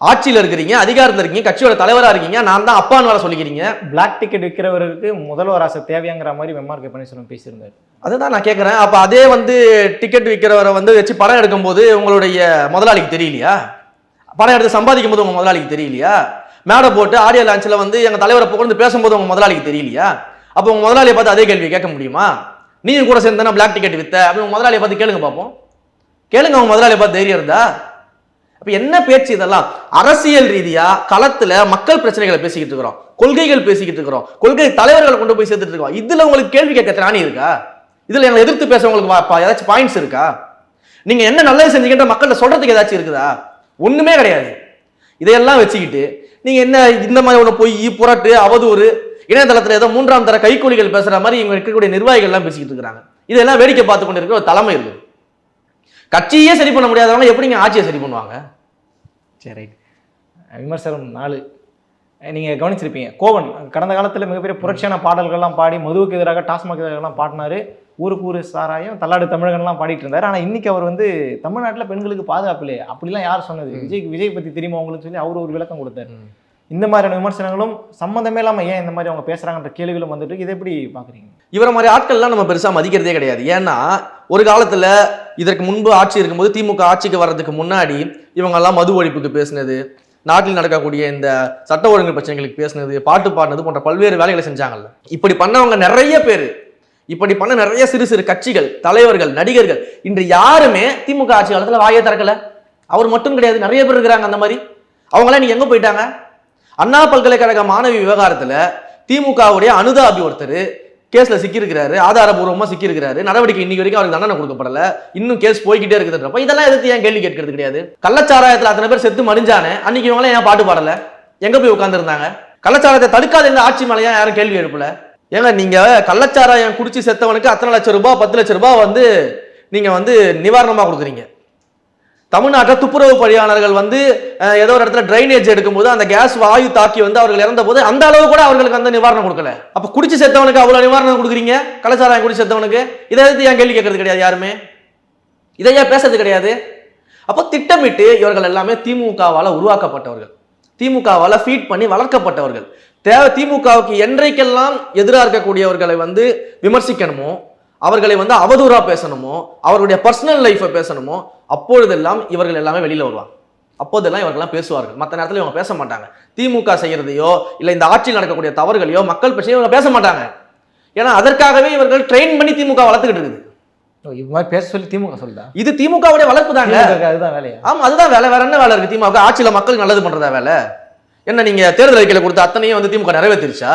ஆட்சியில இருக்கிறீங்க அதிகாரத்துல இருக்கீங்க கட்சியோட தலைவரா இருக்கீங்க நான் தான் அப்பான்னு வர சொல்லிக்கிறீங்க. பிளாக் டிக்கெட் விற்கிறவருக்கு முதல்வர் ஆசை தேவையாங்கிற மாதிரி எம்ஆர்கே பன்னீர்செல்வம் பேசியிருந்தாரு. அதுதான் நான் கேட்குறேன் அப்போ அதே வந்து டிக்கெட் விற்கிறவரை வந்து வச்சு படம் எடுக்கும்போது உங்களுடைய முதலாளிக்கு தெரியலையா? படம் எடுத்து சம்பாதிக்கும் போது உங்க முதலாளிக்கு தெரியலையா? மேடை போட்டு ஆடியோ லான்ச்சில் வந்து எங்கள் தலைவரை புகழ்ந்து பேசும்போது உங்கள் முதலாளிக்கு தெரியலையா? அப்போ உங்கள் முதலாளியை பார்த்து அதே கேள்வி கேட்க முடியுமா? நீயும் கூட சேர்ந்து தானே பிளாக் டிக்கெட் வித்த? அப்படின்னு உங்கள் முதலாளியை பார்த்து கேளுங்க பார்ப்போம் கேளுங்க அவங்க முதலாளியை பார்த்து தைரியம் இருந்தா? அப்ப என்ன பேச்சு இதெல்லாம்? அரசியல் ரீதியா களத்துல மக்கள் பிரச்சனைகளை பேசிக்கிட்டு இருக்கிறோம். கொள்கைகள் பேசிக்கிட்டு இருக்கிறோம். கொள்கை தலைவர்களை கொண்டு போய் சேர்த்துட்டு இருக்கோம். இதுல உங்களுக்கு கேள்வி கேட்க திராணி இருக்கா? இதுல எங்களை எதிர்த்து பேச உங்களுக்கு ஏதாச்சும் பாயிண்ட்ஸ் இருக்கா? நீங்க என்ன நல்லது செஞ்சீங்கன்ற மக்கள்கிட்ட சொல்றதுக்கு ஏதாச்சும் இருக்குதா? ஒண்ணுமே கிடையாது. இதையெல்லாம் வச்சுக்கிட்டு நீங்க என்ன இந்த மாதிரி ஒன்று பொய் புரட்டு அவதூறு இணையதளத்தில் ஏதோ மூன்றாம் தர கைக்கூலிகள் பேசுகிற மாதிரி இவங்க இருக்கக்கூடிய நிர்வாகிகள் எல்லாம் பேசிக்கிட்டு இருக்கிறாங்க. இதெல்லாம் வேடிக்கை பார்த்து கொண்டு இருக்கிற ஒரு தலைமை இருக்குது. கட்சியே சரி பண்ண முடியாதவங்க எப்படிங்க ஆட்சியை சரி பண்ணுவாங்க? சரி ரைட். விமர்சனம் நாலு. நீங்க கவனிச்சிருப்பீங்க. கோவன் கடந்த காலத்துல மிகப்பெரிய புரட்சியான பாடல்கள்லாம் பாடி மதுவுக்கு எதிராக டாஸ்மாக் எதிராகலாம் பாடினாரு. ஊருக்கு ஊரு சாராயம் தள்ளாடு தமிழகன்லாம் பாடிட்டு இருந்தாரு. ஆனா இன்னைக்கு அவர் வந்து தமிழ்நாட்டுல பெண்களுக்கு பாதுகாப்பு இல்லையே. அப்படிலாம் யார் சொன்னது? விஜய் விஜய் பத்தி தெரியுமா உங்களுக்கு சொல்லி அவர் ஒரு விளக்கம் கொடுத்தாரு. இந்த மாதிரியான விமர்சனங்களும் சம்மந்தமே இல்லாம ஏன் இந்த மாதிரி அவங்க பேசுறாங்கன்ற கேள்விகளும் வந்துட்டு. இதை எப்படி பாக்குறீங்க? இவரை மாதிரி ஆட்கள்லாம் நம்ம பெருசா மதிக்கிறதே கிடையாது. ஏன்னா ஒரு காலத்துல இதற்கு முன்பு ஆட்சி இருக்கும்போது திமுக ஆட்சிக்கு வர்றதுக்கு முன்னாடி இவங்கெல்லாம் மது ஒழிப்புக்கு பேசினது நாட்டில் நடக்கக்கூடிய இந்த சட்ட ஒழுங்கு பிரச்சனைகளுக்கு பேசினது பாட்டு பாடினது போன்ற பல்வேறு வேலைகளை செஞ்சாங்கல்ல. இப்படி பண்ணவங்க நிறைய பேர் இப்படி பண்ண நிறைய சிறு சிறு கட்சிகள் தலைவர்கள் நடிகர்கள் இன்று யாருமே திமுக ஆட்சி காலத்தில் வாயே திறக்கல. அவர் மட்டும் கிடையாது நிறைய பேர் இருக்கிறாங்க அந்த மாதிரி. அவங்களாம் நீ எங்க போயிட்டாங்க? அண்ணா பல்கலைக்கழக மாணவி விவகாரத்தில் திமுகவுடைய அனுதாபி ஒருத்தர் கேஸில் சிக்கியிருக்கிறாரு ஆதாரபூர்வமாக சிக்கியிருக்கிறாரு. நடவடிக்கை இன்னைக்கு வரைக்கும் அவருக்கு தண்டனை கொடுக்கப்படல. இன்னும் கேஸ் போய்கிட்டே இருக்குதுன்றப்ப இதெல்லாம் எதிர்த்து ஏன் கேள்வி கேட்கறது கிடையாது? கள்ளச்சாராயத்தில் அத்தனை பேர் செத்து மடிஞ்சானே? அன்னைக்கு இவங்களாம் ஏன் பாட்டு பாடல? எங்கே போய் உட்காந்துருந்தாங்க கள்ளச்சாராயத்தை தடுக்காத இந்த ஆட்சி மேலே ஏன் யாரும் கேள்வி எழுப்பல? ஏங்க நீங்கள் கள்ளச்சாராயம் குடிச்சு செத்தவனுக்கு அத்தனை லட்சம் ரூபாய் பத்து லட்சம் ரூபாய் வந்து நீங்கள் வந்து நிவாரணமாக கொடுக்குறீங்க. தமிழ்நாட்டில் துப்புரவு பணியாளர்கள் வந்து ஏதோ ஒரு இடத்துல ட்ரைனேஜ் எடுக்கும்போது அந்த கேஸ் வாயு தாக்கி வந்து அவர்கள் இறந்த போது அந்த அளவு கூட அவர்களுக்கு அந்த நிவாரணம் கொடுக்கல. அப்போ குடிச்சு செத்தவனுக்கு அவ்வளோ நிவாரணம் கொடுக்குறீங்க? கலாச்சாரம் குடிச்சு செத்தவனுக்கு? இதை எதிர்த்து ஏன் கேள்வி கேட்கறது கிடையாது யாருமே? இதை ஏன் பேசுறது கிடையாது? அப்போ திட்டமிட்டு இவர்கள் எல்லாமே திமுகவால் உருவாக்கப்பட்டவர்கள். திமுகவால் ஃபீட் பண்ணி வளர்க்கப்பட்டவர்கள். தேவை திமுகவுக்கு என்றைக்கெல்லாம் எதிராக இருக்கக்கூடியவர்களை வந்து விமர்சிக்கணுமோ அவர்களை வந்து அவதூறா பேசணுமோ அவர்களுடைய பர்சனல் லைஃப்பை பேசணுமோ அப்பொழுதெல்லாம் இவர்கள் எல்லாமே வெளியில வருவாங்க. அப்போதெல்லாம் இவர்கள்லாம் பேசுவார்கள். மற்ற நேரத்தில் இவங்க பேச மாட்டாங்க. திமுக செய்யறதையோ இல்லை இந்த ஆட்சியில் நடக்கக்கூடிய தவறுகளையோ மக்கள் பிரச்சனையோ இவங்க பேச மாட்டாங்க. ஏன்னா அதற்காகவே இவர்கள் ட்ரெயின் பண்ணி திமுக வளர்த்துக்கிட்டு இருக்குது. இது மாதிரி பேச சொல்லி திமுக சொல்லுதா? இது திமுகவுடைய வளர்ப்பு தாங்க அதுதான் வேலையா? ஆமா அதுதான் வேலை. வேற என்ன வேலை இருக்கு? திமுக ஆட்சியில மக்களுக்கு நல்லது பண்றதா வேலை? என்ன நீங்க தேர்தல் அறிக்கையில கொடுத்த அத்தனையும் வந்து திமுக நிறைவேற்றிருச்சா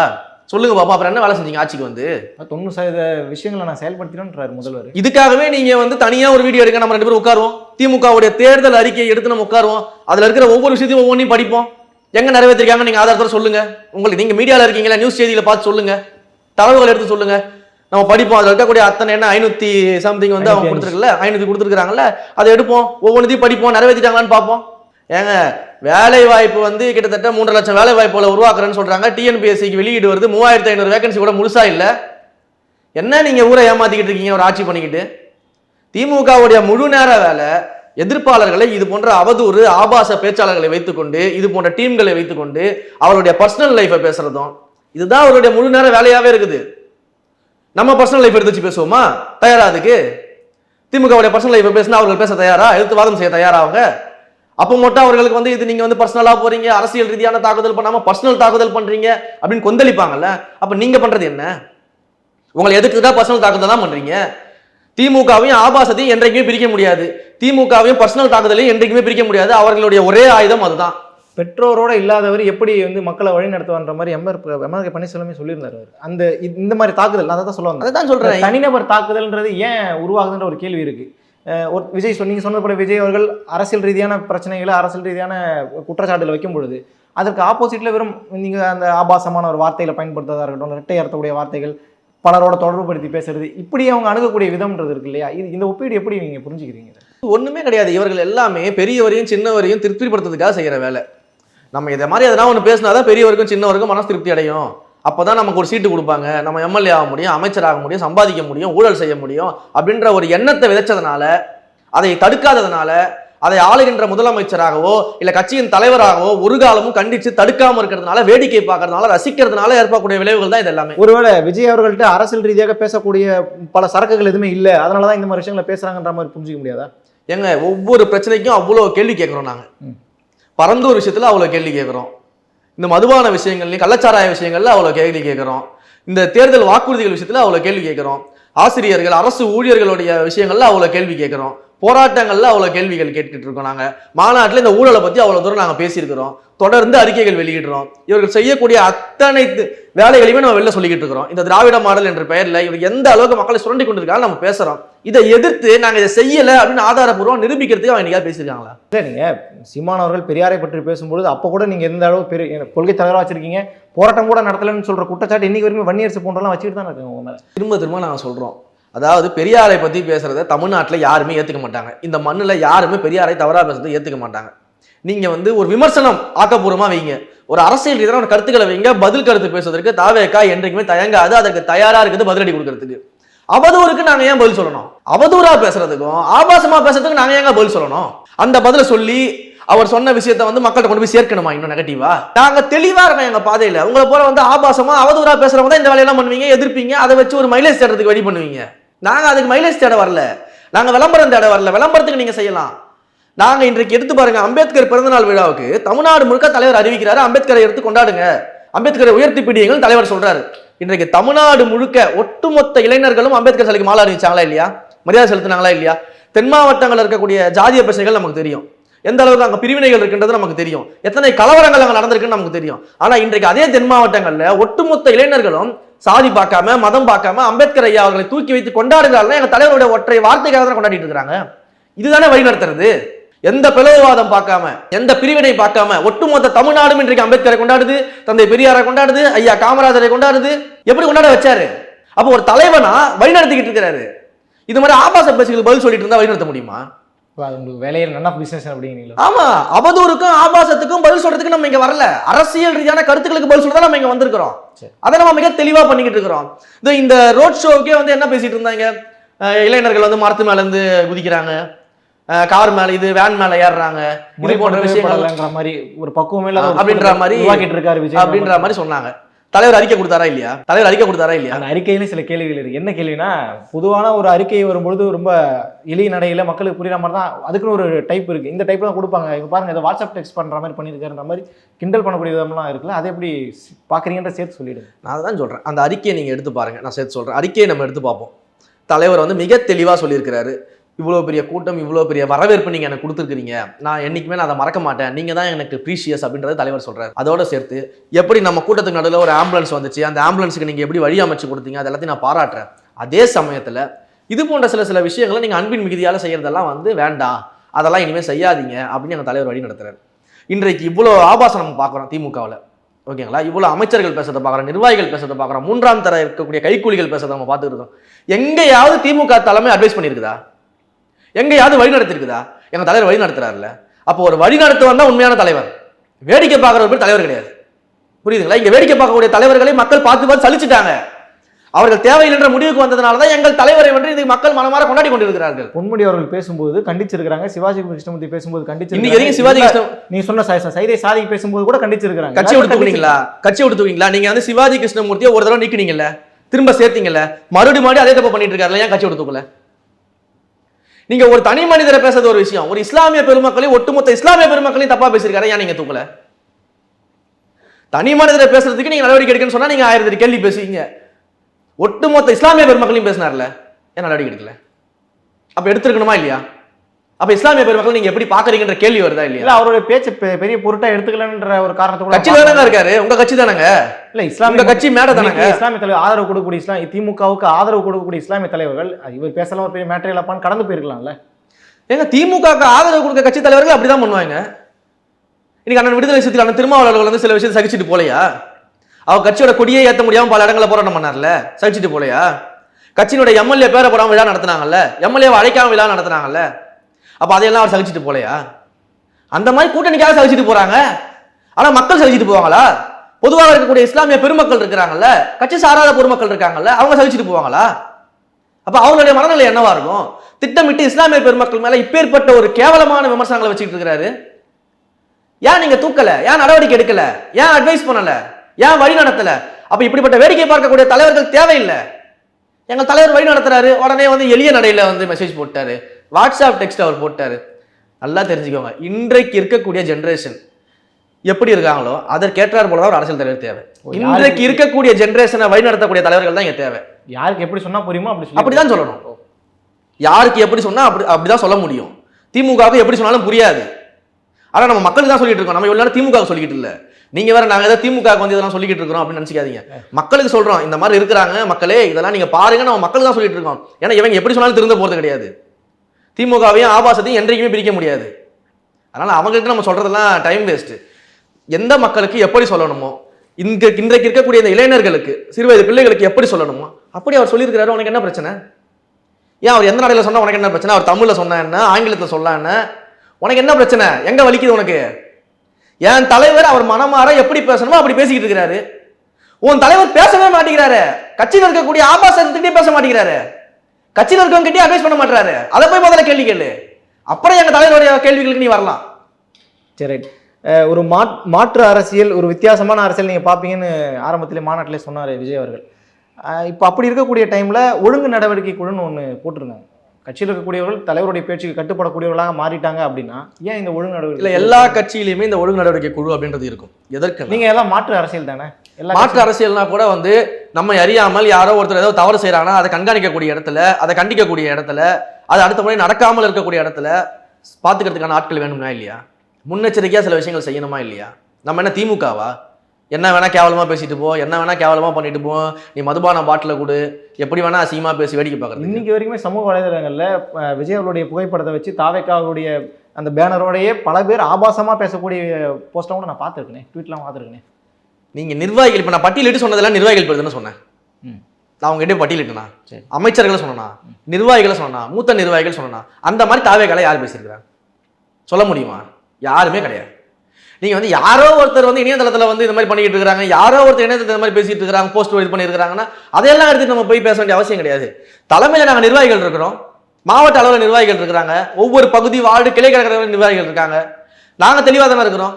சொல்லுங்க பாப்பா அப்புறம் என்ன வேலை செஞ்சீங்க ஆட்சிக்கு வந்து? தொண்ணூறு சதவீத விஷயங்களை நான் செயல்படுத்தினோன்றாரு முதல்வர். இதுக்காகவே நீங்க வந்து தனியா ஒரு வீடியோ எடுக்க நம்ம ரெண்டு பேரும் உட்காருவோம். திமுகவுடைய தேர்தல் அறிக்கையை எடுத்து நம்ம உட்காருவோம். அதுல இருக்கிற ஒவ்வொரு விஷயத்தையும் ஒவ்வொன்றையும் படிப்போம். எங்க நிறைவேற்றிருக்காங்க நீங்க ஆதாரத்தோட சொல்லுங்க. உங்களுக்கு நீங்க மீடியால இருக்கீங்களா நியூஸ் செய்தியில பார்த்து சொல்லுங்க. தரவுகள் எடுத்து சொல்லுங்க. நம்ம படிப்போம். அதுல இருக்கக்கூடிய அத்தனை என்ன ஐநூத்தி சம்திங் வந்து அவங்க 505. கொடுத்துருக்கல ஐநூத்தி கொடுத்துருக்காங்கல்ல அதை எடுப்போம். ஒவ்வொன்றையும் படிப்போம் நிறைவேற்றிட்டாங்களான்னு பார்ப்போம். ஏங்க வேலை வாய்ப்பு வந்து கிட்டத்தட்ட மூன்று லட்சம் வேலை வாய்ப்புகளை உருவாக்குறேன்னு சொல்கிறாங்க டிஎன்பிஎஸ்சிக்கு வெளியீடு வருது. மூவாயிரத்து ஐநூறு வேகன்சி கூட முழுசாக இல்லை. என்ன நீங்கள் ஊரை ஏமாற்றிக்கிட்டு இருக்கீங்க? ஒரு ஆட்சி பண்ணிக்கிட்டு. திமுகவுடைய முழு நேர வேலை எதிர்ப்பாளர்களை இது போன்ற அவதூறு ஆபாச பேச்சாளர்களை வைத்துக்கொண்டு இது போன்ற டீம்களை வைத்துக்கொண்டு அவருடைய பர்சனல் லைஃபை பேசுறதும் இதுதான் அவருடைய முழு நேர வேலையாகவே இருக்குது. நம்ம பர்சனல் லைஃப் எடுத்து வச்சு பேசுவோமா? தயாரா அதுக்கு? திமுகவுடைய பர்சனல் லைஃப்பை பேசினா அவர்கள் பேச தயாரா? எதிர்த்து வாதம் செய்ய தயாரா அவங்க? அப்போ மட்டும் அவர்களுக்கு வந்து இது நீங்க வந்து பர்சனலா போறீங்க அரசியல் ரீதியான தாக்குதல் பண்ணாம பர்சனல் தாக்குதல் பண்றீங்க அப்படின்னு கொந்தளிப்பாங்கல்ல? அப்ப நீங்க பண்றது என்ன? உங்களை எதுக்கு தான் பர்சனல் தாக்குதல் தான் பண்றீங்க? திமுகவையும் ஆபாசத்தையும் என்றைக்குமே பிரிக்க முடியாது. திமுகவையும் பர்சனல் தாக்குதலையும் என்றைக்குமே பிரிக்க முடியாது. அவர்களுடைய ஒரே ஆயுதம் அதுதான். பெற்றோரோட இல்லாதவர் எப்படி வந்து மக்களை வழி நடத்துவான்ற மாதிரி எம்ஆர் எம்ஆர் பன்னீர்செல்வமே சொல்லியிருந்தாரு அவர். அந்த இந்த மாதிரி தாக்குதல் நான் தான் சொல்ல வந்தேன் அதுதான் சொல்றேன் தனிநபர் தாக்குதல்ன்றது ஏன் உருவாகுதுன்ற ஒரு கேள்வி இருக்கு. அஹ் ஒரு விஜய் நீங்கள் சொன்னது போல விஜய் அவர்கள் அரசியல் ரீதியான பிரச்சனைகளை அரசியல் ரீதியான குற்றச்சாட்டில் வைக்கும் பொழுது அதற்கு ஆப்போசிட்டில் வெறும் நீங்கள் அந்த ஆபாசமான ஒரு வார்த்தைகளை பயன்படுத்துறதா இருக்கட்டும் இரட்டை அர்த்தக்கூடிய வார்த்தைகள் பலரோட தொடர்புபடுத்தி பேசுறது இப்படி அவங்க அணுகக்கூடிய விதம்ன்றது இருக்கு இல்லையா? இது இந்த ஒப்பீடு எப்படி நீங்கள் புரிஞ்சுக்கிறீங்க ஒன்றுமே கிடையாது. இவர்கள் எல்லாமே பெரியவரையும் சின்னவரையும் திருப்திப்படுத்துறதுக்காக செய்கிற வேலை. நம்ம இதை மாதிரி எதனா ஒன்று பேசினா தான் பெரியவருக்கும் சின்னவருக்கும் மனசு திருப்தி அடையும். அப்பதான் நமக்கு ஒரு சீட்டு கொடுப்பாங்க. நம்ம எம்எல்ஏ ஆக முடியும் அமைச்சராக முடியும் சம்பாதிக்க முடியும் ஊழல் செய்ய முடியும் அப்படின்ற ஒரு எண்ணத்தை விதைச்சதுனால அதை தடுக்காததுனால அதை ஆளுகின்ற முதலமைச்சராகவோ இல்ல கட்சியின் தலைவராகவோ ஒரு காலமும் கண்டிச்சு தடுக்காம இருக்கிறதுனால வேடிக்கை பார்க்கறதுனால ரசிக்கிறதுனால ஏற்படக்கூடிய விளைவுகள் தான் இது எல்லாமே ஒருவேளை விஜய் அவர்கள்ட்ட அரசியல் ரீதியாக பேசக்கூடிய பல சரக்குகள் எதுவுமே இல்லை. அதனால தான் இந்த மாதிரி விஷயங்களை பேசுறாங்கன்ற மாதிரி புரிஞ்சுக்க முடியாதா? ஏங்க ஒவ்வொரு பிரச்சனைக்கும் அவ்வளோ கேள்வி கேட்குறோம் நாங்க. ம். பரந்தூர் விஷயத்துல அவ்வளோ கேள்வி கேட்குறோம். இந்த மதுபான விஷயங்கள்லையும் கள்ளச்சாராய விஷயங்கள்ல அவ்வளோ கேள்வி கேட்குறோம். இந்த தேர்தல் வாக்குறுதிகள் விஷயத்தில் அவ்வளோ கேள்வி கேட்குறோம். ஆசிரியர்கள் அரசு ஊழியர்களுடைய விஷயங்கள்ல அவ்வளோ கேள்வி கேட்குறோம். போராட்டங்கள்ல அவ்வளோ கேள்விகள் கேட்டுட்டு இருக்கோம் நாங்க. மாநாட்டில் இந்த ஊழலை பத்தி அவ்வளோ தூரம் நாங்க பேசியிருக்கிறோம். தொடர்ந்து அறிக்கைகள் வெளியிடுறோம். இவர்கள் செய்யக்கூடிய அத்தனை வேலைகளையுமே நம்ம வெளில சொல்லிக்கிட்டு இருக்கிறோம். இந்த திராவிட மாடல் என்ற பெயர்ல இவர் எந்த அளவுக்கு மக்களை சுரண்டி கொண்டிருக்காங்க நம்ம பேசுறோம். இதை எதிர்த்து நாங்க இதை செய்யல அப்படின்னு ஆதாரபூர்வம் நிரூபிக்கிறதுக்கு அவங்க என்னைக்காவது பேசியிருக்காங்களா? இல்லை நீங்கள் சீமான் அவர்கள் பெரியாரை பற்றி பேசும்பொழுது அப்போ கூட நீங்கள் எந்த அளவு பெரிய கொள்கை தலைவராக வச்சிருக்கீங்க? போராட்டம் கூட நடத்தலைன்னு சொல்ற குற்றச்சாட்டு இன்னைக்கு வரைக்கும் வன்னியரசு போன்றெல்லாம் வச்சுட்டு தான் இருக்காங்க உங்க மேலே. திரும்ப திரும்ப நாங்க சொல்றோம். அதாவது பெரியாரை பத்தி பேசுறத தமிழ்நாட்டில் யாருமே ஏத்துக்க மாட்டாங்க. இந்த மண்ணில் யாருமே பெரியாரை தவறாக பேசுறதை ஏத்துக்க மாட்டாங்க. நீங்க வந்து ஒரு விமர்சனம் ஆக்கப்பூர்வமாக வைங்க. ஒரு அரசியல் ரீதியான ஒரு கருத்துக்களை வைங்க. பதில் கருத்து பேசுவதற்கு தாவேக்கா என்றைக்குமே தயங்காது. அதற்கு தயாரா இருக்குது பதிலடி கொடுக்கறதுக்கு. அவதூறுக்கு நாங்க ஏன் பதில் சொல்லணும்? அவதூறா பேசுறதுக்கும் ஆபாசமா பேசுறதுக்கு நாங்க ஏங்க பதில் சொல்லணும்? அந்த பதில சொல்லி அவர் சொன்ன விஷயத்தை வந்து மக்கள்கிட்ட கொண்டு போய் சேர்க்கணுமா? இன்னும் நெகட்டிவா நாங்க தெளிவா இருக்கோம் எங்க பாதையில. உங்களை போல வந்து ஆபாசமா அவதூறா பேசுறவங்க தான் இந்த வேலையெல்லாம் பண்ணுவீங்க எதிர்ப்பீங்க. அதை வச்சு ஒரு மைலேஜ் தேடுறதுக்கு வழி பண்ணுவீங்க. நாங்கள் அதுக்கு மைலேஜ் தேட வரல. நாங்கள் விளம்பரம் தேட வரல. விளம்பரத்துக்கு நீங்கள் செய்யலாம். நாங்கள் இன்றைக்கு எடுத்து பாருங்கள் அம்பேத்கர் பிறந்தநாள் விழாவுக்கு தமிழ்நாடு முழுக்க தலைவர் அறிவிக்கிறாரு. அம்பேத்கரை எடுத்து கொண்டாடுங்க. அம்பேத்கரை உயர்த்தி பிடிங்கள் தலைவர் சொல்கிறாரு இன்றைக்கு தமிழ்நாடு முழுக்க ஒட்டுமொத்த இளைஞர்களும் அம்பேத்கர் சிலைக்கு மாலை அறிவிச்சாங்களா இல்லையா? மரியாதை செலுத்தினாங்களா இல்லையா? தென் மாவட்டங்களில் இருக்கக்கூடிய ஜாதிய பிரச்சனைகள் நமக்கு தெரியும். எந்த அளவுக்கு அங்கே பிரிவினைகள் இருக்கின்றது நமக்கு தெரியும். எத்தனை கலவரங்கள் அங்கே நடந்திருக்குன்னு நமக்கு தெரியும். ஆனால் இன்றைக்கு அதே தென் மாவட்டங்களில் ஒட்டுமொத்த இளைஞர்களும் சாதி பார்க்காம மதம் பார்க்காம அம்பேத்கர் ஐயா அவர்களை தூக்கி வைத்து கொண்டாடுகிறார்கள் எங்கள் தலைவருடைய ஒற்றை வார்த்தைக்காக தான் கொண்டாடிட்டு இருக்காங்க இதுதானே வழி நடத்துறது எந்த பிளவுவாதம் பார்க்காம எந்த பிரிவினை பார்க்காம ஒட்டுமொத்த தமிழ்நாடும் இன்றைக்கு அம்பேத்கரை கொண்டாடுது தந்தை பெரியாரை கொண்டாடுது ஐயா காமராஜரை கொண்டாடுது எப்படி கொண்டாட வச்சாரு? அப்போ ஒரு தலைவனா வழி நடத்திக்கிட்டு இருக்கிறாரு. இது மாதிரி ஆபாச பேச்சுகள் பதில் சொல்லிட்டு இருந்தா வழி நடத்த முடியுமா? உங்களுக்கு வேலையில் நன் ஆஃப் பிஸ்னஸ் அப்படிங்கிறீங்களா? ஆமா அவதூறுக்கும் ஆபாசத்துக்கும் பதில் சொல்றதுக்கு நம்ம இங்க வரல. அரசியல் ரீதியான கருத்துக்களுக்கு பதில் சொல்ல நம்ம இங்க வந்திருக்கிறோம். அதை நம்ம மிக தெளிவா பண்ணிக்கிட்டு இருக்கிறோம். இது இந்த ரோட் ஷோவுக்கே வந்து என்ன பேசிட்டு இருந்தாங்க? இளைஞர்கள் வந்து மரத்து மேல இருந்து குதிக்கிறாங்க கார் மேல இது வேன் மேல ஏறுறாங்க. இது போன்ற விஷயங்கள் மாதிரி ஒரு பக்குவமே அப்படின்ற மாதிரி இருக்காரு அப்படின்ற மாதிரி சொன்னாங்க. தலைவர் அறிக்கை கொடுத்தாரா இல்லையா? தலைவர் அறிக்கை கொடுத்தாரா இல்லையா? அந்த அறிக்கையில சில கேள்விகள் இருக்கு. என்ன கேள்வினா பொதுவான ஒரு அறிக்கை வரும்பொழுது ரொம்ப எளிய நடையில மக்களுக்கு புரியுற மாதிரி தான் அதுக்குன்னு ஒரு டைப் இருக்கு. இந்த டைப் தான் கொடுப்பாங்க. இப்ப பாருங்க இதை வாட்ஸ்அப் டெக்ஸ்ட் பண்ற மாதிரி பண்ணியிருக்காருன்ற மாதிரி கிண்டல் பண்ணக்கூடிய விதம்லாம் இருக்குல்ல அதை எப்படி பாக்குறீங்கன்ற சேர்த்து சொல்லிடுங்க. நான் அதான் சொல்றேன். அந்த அறிக்கையை நீங்க எடுத்து பாருங்க. நான் சேர்த்து சொல்றேன். அறிக்கையை நம்ம எடுத்து பார்ப்போம். தலைவர் வந்து மிக தெளிவா சொல்லியிருக்கிறாரு. இவ்வளோ பெரிய கூட்டம் இவ்வளோ பெரிய வரவேற்பு நீங்கள் எனக்கு கொடுத்துருக்கீங்க நான் என்றைக்குமே நான் அதை மறக்க மாட்டேன். நீங்கள் தான் எனக்கு ப்ரீஷியஸ் அப்படின்றத தலைவர் சொல்கிறார் அதோட சேர்த்து எப்படி நம்ம கூட்டத்துக்கு நடுவில் ஒரு ஆம்புலன்ஸ் வந்துச்சு அந்த ஆம்புலன்ஸுக்கு நீங்கள் எப்படி வழி அமைச்சு கொடுத்தீங்க அது எல்லாத்தையும் நான் பாராட்டுறேன். அதே சமயத்தில் இது போன்ற சில சில விஷயங்களை நீங்கள் அன்பின் மிகுதியால் செய்கிறதெல்லாம் வந்து வேண்டாம். அதெல்லாம் இனிமேல் செய்யாதீங்க அப்படின்னு எங்கள் தலைவர் வழி நடத்துகிறார் இன்றைக்கு இவ்வளோ ஆபாசம் நம்ம பார்க்குறோம் திமுகவில். ஓகேங்களா? இவ்வளோ அமைச்சர்கள் பேசுறதை பார்க்குறோம் நிர்வாகிகள் பேசுறதை பார்க்குறோம் மூன்றாம் தர இருக்கக்கூடிய கைக்கூலிகள் பேசுறதை நம்ம பார்த்துருக்கோம் எங்கேயாவது திமுக தலைமை அட்வைஸ் பண்ணியிருக்குதா? எங்கேயாவது வழி நடத்திருக்குதா? எங்க தலைவர் வழி நடத்துறாருல்ல. அப்போ ஒரு வழி நடத்துவன் தான் உண்மையான தலைவர் வேடிக்கை பார்க்குறவர் பேர் தலைவர் கிடையாது. புரியுதுங்களா? இங்க வேடிக்கை பார்க்கக்கூடிய தலைவர்களை மக்கள் பார்த்து பார்த்து சலிச்சுட்டாங்க. அவர்கள் தேவையில்லைன்ற முடிவுக்கு வந்ததுனால தான் எங்கள் தலைவரை வந்து இது மக்கள் மனமாற கொண்டாடி கொண்டிருக்கிறார்கள். பொன்முடி அவர்கள் பேசும்போது கண்டிச்சிருக்காங்க சிவாஜி கிருஷ்ணமூர்த்தி பேசும்போது கண்டிச்சு இன்னைக்கு சிவாஜி நீ சொன்ன சைதை சாதி பேசும்போது கூட கண்டிச்சிருக்காங்க கட்சி விட்டு தூக்குனீங்களா கட்சி விட்டு தூக்குனீங்களா நீங்க வந்து சிவாஜி கிருஷ்ணமூர்த்தியை ஒரு தடவை நீக்கினீங்கல்ல திரும்ப சேர்த்தீங்கல்ல மறுபடியும் மறுபடியும் அதே தப்பு பண்ணிட்டு இருக்காருல்ல ஏன் கட்சி விட்டு தூக்கல நீங்க ஒரு தனி மனிதரை பேசுறது ஒரு விஷயம். ஒரு இஸ்லாமிய பெருமக்களையும் ஒட்டுமொத்த இஸ்லாமிய பெருமக்களையும் தப்பா பேசியிருக்காரு. ஏன் நீங்க தூக்கல? தனி மனிதரை பேசுறதுக்கு நீங்க நடவடிக்கை எடுக்கணும்னு சொன்னா நீங்க ஆயிரத்தி கேள்வி பேசுவீங்க. ஒட்டுமொத்த இஸ்லாமிய பெருமக்களையும் பேசினார்ல. ஏன் நடவடிக்கை எடுக்கல? அப்ப எடுத்திருக்கணுமா இல்லையா? அப்ப இஸ்லாமிய பெருமக்கள் நீங்க எப்படி பாக்குறீங்கன்ற கேள்வி வருதா இல்லையா? இல்ல அவருடைய பேச்சு பெரிய பொருட்டா எடுத்துக்கலன்ற ஒரு காரணத்தை கூட கட்சியில தானங்க இருக்காரு? உங்க கட்சி தானங்க? இல்ல இஸ்லாமிய உங்க கட்சி மேடை தானங்க? இஸ்லாமிய தலைவர் ஆதரவு கொடுக்கக்கூடிய இஸ்லாம் திமுகவுக்கு ஆதரவு கொடுக்கக்கூடிய இஸ்லாமிய தலைவர்கள் இவர் பேசலாம் ஒரு பெரிய மேட்டர் இல்லப்பான்னு கடந்து போயிருக்கலாம்ல. ஏங்க திமுகவுக்கு ஆதரவு கொடுக்க கட்சி தலைவர்கள் அப்படிதான் பண்ணுவாங்க. இன்னைக்கு அண்ணன் விடுதலை சிறுத்தைகள் அண்ணன் திருமாவளவர்கள் வந்து சில விஷயத்தை சகிச்சுட்டு போலையா? அவர் கட்சியோட கொடியே ஏத்த முடியாம பல இடங்களில் போராட்டம் பண்ணார்ல? சகிச்சுட்டு போலையா? கட்சியினுடைய எம்எல்ஏ பேரை போடாம விழா நடத்துனாங்கல்ல? எம்எல்ஏவை அழைக்காம விழா நடத்துனாங்கல்ல? அப்போ அதையெல்லாம் அவர் சகிச்சுட்டு போலையா? அந்த மாதிரி கூட்டணிக்காக சகிச்சுட்டு போறாங்க. ஆனால் மக்கள் சகிச்சுட்டு போவாங்களா? பொதுவாக இருக்கக்கூடிய இஸ்லாமிய பெருமக்கள் இருக்கிறாங்கல்ல கட்சி சாராத பொதுமக்கள் இருக்காங்கல்ல அவங்க சகிச்சுட்டு போவாங்களா? அப்போ அவங்களுடைய மனநிலை என்னவா இருக்கும்? திட்டமிட்டு இஸ்லாமிய பெருமக்கள் மேலே இப்பேற்பட்ட ஒரு கேவலமான விமர்சனங்களை வச்சுக்கிட்டு இருக்கிறாரு. ஏன் நீங்க தூக்கல? ஏன் நடவடிக்கை எடுக்கல? ஏன் அட்வைஸ் பண்ணல? ஏன் வழி நடத்தல? அப்ப இப்படிப்பட்ட வேடிக்கை பார்க்கக்கூடிய தலைவர்கள் தேவையில்லை. எங்கள் தலைவர் வழி நடத்துறாரு. உடனே வந்து எளிய நடையில் வந்து மெசேஜ் போட்டாரு. வாட்ஸ்அப் டெக்ஸ்ட் அவர் போட்டாரு. நல்லா தெரிஞ்சுக்கோங்க. இன்றைக்கு இருக்கக்கூடிய ஜென்ரேஷன் எப்படி இருக்காங்களோ அதற்கேற்றார் போல தான் ஒரு அரசியல் தலைவர் தேவை. இன்றைக்கு இருக்கக்கூடிய ஜென்ரேஷனை வழி நடத்தக்கூடிய தலைவர்கள் தான் இங்க தேவை. யாருக்கு எப்படி சொன்னா புரியுமோ அப்படி அப்படிதான் சொல்லணும். யாருக்கு எப்படி சொன்னா அப்படி அப்படிதான் சொல்ல முடியும். திமுகவுக்கு எப்படி சொன்னாலும் புரியாது. ஆனா நம்ம மக்களுக்கு தான் சொல்லிட்டு இருக்கோம். நம்ம இவ்வளவு நேரம் திமுக சொல்லிக்கிட்டு இல்ல. நீங்க வேற நாங்க ஏதாவது திமுக வந்து இதெல்லாம் சொல்லிக்கிட்டு இருக்கிறோம் அப்படின்னு நினைச்சுக்காதீங்க. மக்களுக்கு சொல்றோம் இந்த மாதிரி இருக்கிறாங்க மக்களே இதெல்லாம் நீங்க பாருங்க நம்ம மக்களுக்கு தான் சொல்லிட்டு இருக்கோம். ஏன்னா இவங்க எப்படி சொன்னாலும் திருந்த போறது கிடையாது. திமுகவையும் ஆபாசத்தையும் என்றைக்குமே பிரிக்க முடியாது. அதனால் அவங்களுக்கு நம்ம சொல்கிறதெல்லாம் டைம் வேஸ்ட்டு எந்த மக்களுக்கு எப்படி சொல்லணுமோ இங்க இன்றைக்கு இருக்கக்கூடிய இந்த இளைஞர்களுக்கு சிறுவயது பிள்ளைகளுக்கு எப்படி சொல்லணுமோ அப்படி அவர் சொல்லியிருக்கிறாரு உனக்கு என்ன பிரச்சனை? ஏன் அவர் எந்த நாடையில் சொன்னால் உனக்கு என்ன பிரச்சனை? அவர் தமிழில் சொன்ன என்ன? ஆங்கிலத்தில் சொல்ல என்ன? உனக்கு என்ன பிரச்சனை? எங்கே வலிக்குது உனக்கு? என் தலைவர் அவர் மனமாற எப்படி பேசணுமோ அப்படி பேசிக்கிட்டு இருக்கிறாரு. உன் தலைவர் பேசவே மாட்டேங்கிறாரு. கட்சியில் இருக்கக்கூடிய ஆபாசத்திட்டே பேச மாட்டேங்கிறாரு. கட்சியில் இருக்கவங்க கிட்டே அட்வைஸ் பண்ண மாட்டாரு அதை போய் முதல்ல கேள்வி கேளு. அப்புறம் எங்க தலைவருடைய கேள்விகளுக்கு நீ வரலாம். சரி ரைட் ஒரு மாட் மாற்று அரசியல் ஒரு வித்தியாசமான அரசியல் நீங்கள் பார்ப்பீங்கன்னு ஆரம்பத்திலே மாநாட்டிலே சொன்னார் விஜய் அவர்கள். இப்போ அப்படி இருக்கக்கூடிய டைமில் ஒழுங்கு நடவடிக்கை குழுன்னு ஒன்று போட்டிருந்தாங்க. கட்சியில் இருக்கக்கூடியவர்கள் தலைவருடைய பேச்சுக்கு கட்டுப்படக்கூடியவர்களாக மாறிட்டாங்க அப்படின்னா ஏன் இந்த ஒழுங்கு இல்ல நடவடிக்கை எல்லா கட்சியிலுமே இந்த ஒழுங்கு நடவடிக்கை குழு அப்படின்றது இருக்கும். எதற்கு? நீங்கள் எல்லாம் மாற்று அரசியல் தானே? எல்லா மாற்று அரசியல்னா கூட வந்து நம்ம அறியாமல் யாரோ ஒருத்தர் ஏதோ தவறு செய்கிறாங்கன்னா அதை கண்காணிக்கக்கூடிய இடத்துல அதை கண்டிக்கக்கூடிய இடத்துல அது அடுத்த முறை நடக்காமல் இருக்கக்கூடிய இடத்துல பார்த்துக்கிறதுக்கான ஆட்கள் வேணும்னா இல்லையா? முன்னெச்சரிக்கையாக சில விஷயங்கள் செய்யணுமா இல்லையா? நம்ம என்ன திமுகவா? என்ன வேணால் கேவலமாக பேசிட்டு போ என்ன வேணால் கேவலமாக பண்ணிட்டு போ நீ மதுபான பாட்டில் கொடு எப்படி வேணால் அசிங்கமாக பேசி வேடிக்கை பார்க்குறது இன்றைக்கி வரைக்குமே சமூக வலைதளங்களில் விஜய் அவருடைய புகைப்படத்தை வச்சு தாவேக்காவுடைய அந்த பேனரோடையே பல பேர் ஆபாசமாக பேசக்கூடிய போஸ்ட்டை கூட நான் பார்த்துருக்கேன் ட்வீட்லாம் பார்த்துருக்கேன். நீங்க நிர்வாகிகள் இப்ப நான் பட்டியலிட்டு சொன்னதெல்லாம் நிர்வாகிகள் பேர் தானே சொன்னேன். நான் அவங்க கிட்டே பட்டியலிட்டேனா சரி. அமைச்சர்களை சொன்னா நிர்வாகிகளை சொன்னா மூத்த நிர்வாகிகள் சொன்னா அந்த மாதிரி தாவேக்கால யார் பேசியிருக்கிறாங்க? சொல்ல முடியுமா? யாருமே கிடையாது. நீங்க வந்து யாரோ ஒருத்தர் வந்து இணையதளத்துல வந்து இந்த மாதிரி பண்ணிட்டு இருக்காங்க யாரோ ஒருத்தர் இணையதளத்துல இந்த மாதிரி பேசிட்டு இருக்காங்க போஸ்ட் இது பண்ணியிருக்காங்கன்னா அதையெல்லாம் எடுத்து நம்ம போய் பேச வேண்டிய அவசியம் கிடையாது. தலைமையில நாங்க நிர்வாகிகள் இருக்கிறோம். மாவட்ட அளவில் நிர்வாகிகள் இருக்கிறாங்க. ஒவ்வொரு பகுதி வார்டு கிளை கழக நிர்வாகிகள் இருக்காங்க. நாங்க தெளிவாக தானே இருக்கிறோம்.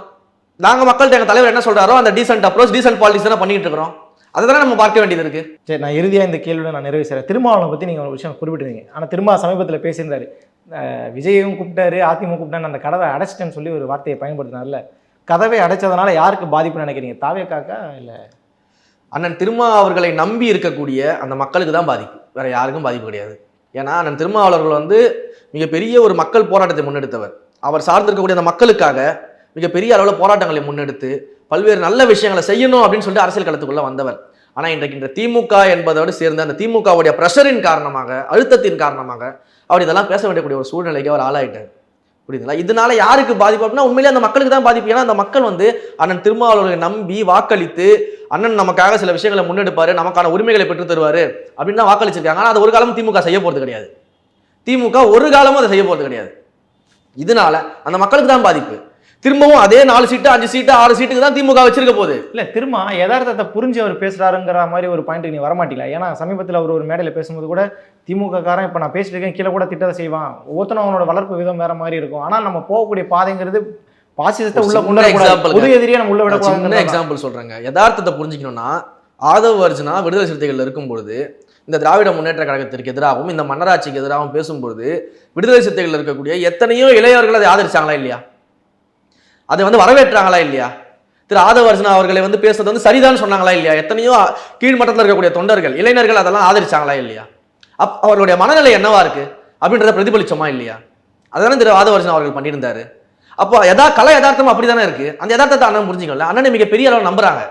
நாங்க மக்கள்கிட்ட எங்க தலைவர் என்ன சொல்றாரோ அந்த டீசென்ட் அப்ரோச் டீசென்ட் பாலிடிக்ஸ் தானே பண்ணிட்டு இருக்கிறோம். அதை தானே நம்ம பார்க்க வேண்டியது இருக்கு. சரி நான் இறுதியாக இந்த கேள்வியை நான் நிறைவு செய்கிறேன் திருமாவளவனை பற்றி நீங்கள் ஒரு விஷயம் குறிப்பிட்டிருந்தீங்க ஆனால் திரும்ப சமீபத்தில் பேசியிருந்தாரு. அஹ் விஜயையும் கூப்பிட்டாரு அதிமுக கூப்பிட்டாரு அந்த கதவை அடைச்சிட்டேன்னு சொல்லி ஒரு வார்த்தையை பயன்படுத்தினார்ல. கதவை அடைச்சதுனால யாருக்கு பாதிப்புன்னு நினைக்கிறீங்க? தாவே காக்கா இல்லை? அண்ணன் திருமா அவர்களை நம்பி இருக்கக்கூடிய அந்த மக்களுக்கு தான் பாதிப்பு. வேற யாருக்கும் பாதிப்பு கிடையாது. ஏன்னா அண்ணன் திருமாவளவர்கள் வந்து மிகப்பெரிய ஒரு மக்கள் போராட்டத்தை முன்னெடுத்தவர். அவர் சார்ந்திருக்கக்கூடிய அந்த மக்களுக்காக மிகப்பெரிய அளவில் போராட்டங்களை முன்னெடுத்து பல்வேறு நல்ல விஷயங்களை செய்யணும் அப்படின்னு சொல்லிட்டு அரசியல் களத்துக்குள்ள வந்தவர். ஆனால் இன்றைக்கு இந்த திமுக என்பதோடு சேர்ந்து அந்த திமுகவுடைய பிரஷரின் காரணமாக அழுத்தத்தின் காரணமாக அவர் இதெல்லாம் பேச வேண்டியக்கூடிய ஒரு சூழ்நிலைக்கு அவர் ஆளாயிட்டார். புரியுதுங்களா? இதனால யாருக்கு பாதிப்பு அப்படின்னா உண்மையிலே அந்த மக்களுக்கு தான் பாதிப்பு. ஏன்னா அந்த மக்கள் வந்து அண்ணன் திருமாவளவர்களை நம்பி வாக்களித்து அண்ணன் நமக்காக சில விஷயங்களை முன்னெடுப்பாரு நமக்கான உரிமைகளை பெற்று தருவாரு அப்படின்னு தான் வாக்களிச்சிருக்காங்க. ஆனால் அது ஒரு காலமும் திமுக செய்ய போகிறது கிடையாது. திமுக ஒரு காலமும் அதை செய்ய போகிறது கிடையாது. இதனால அந்த மக்களுக்கு தான் பாதிப்பு. திரும்பவும் அதே நாலு சீட்டு அஞ்சு சீட்டு ஆறு சீட்டுக்கு தான் திமுக வச்சிருக்க போகுது. இல்லை திரும்ப யதார்த்தத்தை புரிஞ்சு அவர் பேசுகிறாருங்கிற மாதிரி ஒரு பாயிண்ட்டுக்கு நீ வரமாட்டீங்களா ஏன்னா சமீபத்தில் அவர் ஒரு மேடையில் பேசும்போது கூட திமுக காரன் இப்போ நான் பேசிட்டு இருக்கேன் கீழே கூட திட்டத்தை செய்வான். ஒவ்வொருத்தனும் அவனோட வளர்ப்பு விதம் வேற மாதிரி இருக்கும். ஆனால் நம்ம போகக்கூடிய பாதைங்கிறது பாசிசத்தை உள்ள கொண்டு பொது எதிரியை நம்ம உள்ள விடக்கூடாது எக்ஸாம்பிள் சொல்றேங்க. யதார்த்தத்தை புரிஞ்சுக்கணும்னா ஆதவ அர்ஜுனா விடுதலை சிறுத்தைகள் இருக்கும் பொழுது இந்த திராவிட முன்னேற்ற கழகத்திற்கு எதிராகவும் இந்த மன்னராட்சிக்கு எதிராகவும் பேசும்பொழுது விடுதலை சிறுத்தைகள் இருக்கக்கூடிய எத்தனையோ இளையவர்கள் அதை ஆதரிச்சாங்களா இல்லையா? அதை வந்து வரவேற்றாங்களா இல்லையா? திரு ஆதவர்ஜனா அவர்களை வந்து பேசுறது வந்து சரிதான் சொன்னாங்களா இல்லையா? எத்தனையோ கீழ்மட்டத்தில் இருக்கக்கூடிய தொண்டர்கள் இளைஞர்கள் அதெல்லாம் ஆதரிச்சாங்களா இல்லையா? அப் அவர்களுடைய மனநிலை என்னவா இருக்கு? அப்படின்றத பிரதிபலிச்சோமா இல்லையா? அதெல்லாம் திரு ஆதவர்ஜனா அவர்கள் பண்ணியிருந்தாரு. அப்போ எதா கலை யதார்த்தம் அப்படிதானே இருக்கு? அந்த யதார்த்தத்தை அண்ணன் புரிஞ்சுக்கல. அண்ணனை மிகப்பெரிய அளவு நம்புறாங்க.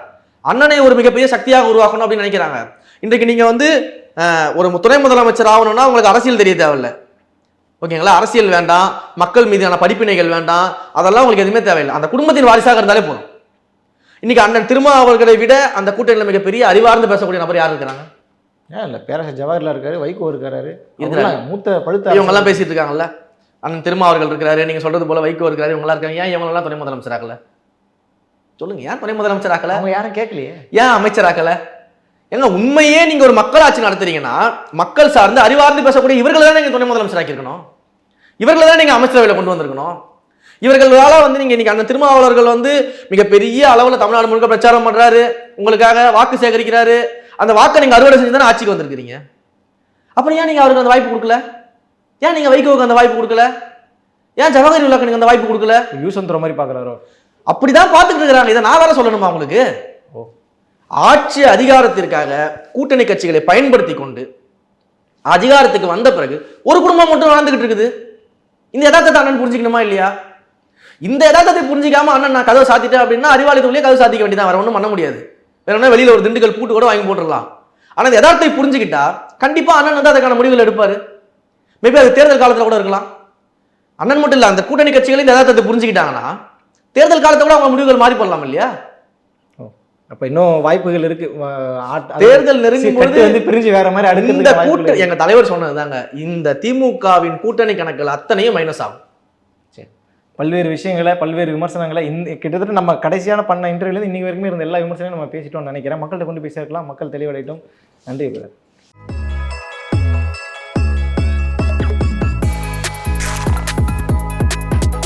அண்ணனை ஒரு மிகப்பெரிய சக்தியாக உருவாக்கணும் அப்படின்னு நினைக்கிறாங்க. இன்றைக்கு நீங்க வந்து ஒரு துணை முதலமைச்சர் ஆகணும்னா உங்களுக்கு அரசியல் தெரிய தேவையில்ல. ஓகேங்களா? அரசியல் வேண்டாம் மக்கள் மீதான படிப்பினைகள் வேண்டாம் அதெல்லாம் உங்களுக்கு எதுவுமே தேவையில்லை. அந்த குடும்பத்தின் வாரிசாக இருந்தாலே போதும். இன்னைக்கு அண்ணன் திருமா அவர்களை விட அந்த கூட்டணியில் மிகப்பெரிய அறிவார்ந்து பேசக்கூடிய நபர் யார் இருக்கிறாங்க ஏன் இல்லை பேரரசர் ஜவஹர்லால் இருக்காரு வைகோ இருக்காரு. இருக்கிறாங்க. அவங்கெல்லாம் மூத்த பழுத்த இவங்க எல்லாம் பேசிட்டு இருக்காங்கல்ல? அண்ணன் திருமா அவர்கள் இருக்கிறாரு நீங்க சொல்றது போல வைகோ இருக்கிறாரு இவங்க எல்லாம் இருக்காங்க. ஏன் இவங்க எல்லாம் துணை முதலமைச்சர் சொல்லுங்க ஏன் துணை முதலமைச்சர் ஆக்கல? அவங்க யாரும் கேட்கலையே. ஏன் அமைச்சர் ஆக்கல? ஏங்க உண்மையே நீங்க ஒரு மக்களாட்சி நடத்துறீங்கன்னா மக்கள் சார்ந்து அறிவார்ந்து பேசக்கூடிய இவர்களை தான் நீங்க துணை முதலமைச்சர் ஆக்கியிருக்கணும் இவர்களை தான் நீங்க அமைச்சரவையில் கொண்டு வந்திருக்கணும்? இவர்களால வந்து நீங்க இன்னைக்கு அந்த திருமாவளவர்கள் வந்து மிகப்பெரிய அளவுல தமிழ்நாடு முழுக்க பிரச்சாரம் பண்றாரு. உங்களுக்காக வாக்கு சேகரிக்கிறாரு. அந்த வாக்கை நீங்க அறுவடை செஞ்சு தானே ஆட்சிக்கு வந்திருக்கிறீங்க. அப்புறம் ஏன் நீங்க அவருக்கு அந்த வாய்ப்பு கொடுக்கல? ஏன் நீங்க வைகோவுக்கு அந்த வாய்ப்பு கொடுக்கல? ஏன் ஜவஹர் உல்லாக்கு நீங்க அந்த வாய்ப்பு கொடுக்கல? யூசன் துறை மாதிரி பார்க்குறாரோ அப்படிதான் பார்த்துட்டு இருக்கிறாங்க. இதை நான் வேற சொல்லணுமா உங்களுக்கு? ஆட்சி அதிகாரத்திற்காக கூட்டணி கட்சிகளை பயன்படுத்தி கொண்டு அதிகாரத்துக்கு வந்த பிறகு ஒரு குடும்பம் மட்டும் வாழ்ந்துகிட்டு இருக்குது. இந்த யதார்த்தத்தை அண்ணன் புரிஞ்சுக்கணுமா இல்லையா? இந்த யதார்த்தத்தை புரிஞ்சிக்காம அண்ணன் நான் கதவை சாத்திட்டேன் அப்படின்னா அறிவாளி தொழிலே கதவை சாத்திக்க வேண்டியதான் வேற ஒன்றும் பண்ண முடியாது. வேற ஒன்றும் வெளியில் ஒரு திண்டுக்கல் பூட்டு கூட வாங்கி போட்டுடலாம். ஆனால் யதார்த்தத்தை புரிஞ்சுக்கிட்டா கண்டிப்பாக அண்ணன் வந்து அதுக்கான முடிவுகள் எடுப்பார். மேபி அது தேர்தல் காலத்தில் கூட இருக்கலாம். அண்ணன் மட்டும் இல்லை அந்த கூட்டணி கட்சிகள் இந்த யதார்த்தத்தை புரிஞ்சுக்கிட்டாங்கன்னா தேர்தல் காலத்தை கூட அவங்க முடிவுகள் மாறி போடலாம் இல்லையா? அப்ப இன்னும் வாய்ப்புகள் இருக்கு. தேர்தல் நெருங்கும் பொழுது வந்து பிரிஞ்சு வேற மாதிரி இந்த அடுக்கிறதுக்கு வாய்ப்புகள் கூட்டணி. எங்க தலைவர் சொன்னதுதாங்க. இந்த திமுகவின் கூட்டணி கணக்குகள் அத்தனையும் மைனஸ் ஆகும். பல்வேறு விஷயங்களை பல்வேறு விமர்சனங்களை இந்த கிட்டத்தட்ட நம்ம கடைசியான பண்ண இன்டர்வியூலேருந்து இன்னைக்கு வரைக்கும் இருந்த எல்லா விமர்சனங்களும் நம்ம பேசிட்டோம்னு நினைக்கிறேன். மக்கள்கிட்ட கொண்டு போய் சேர்க்கலாம். மக்கள் தெளிவடையட்டும். நன்றி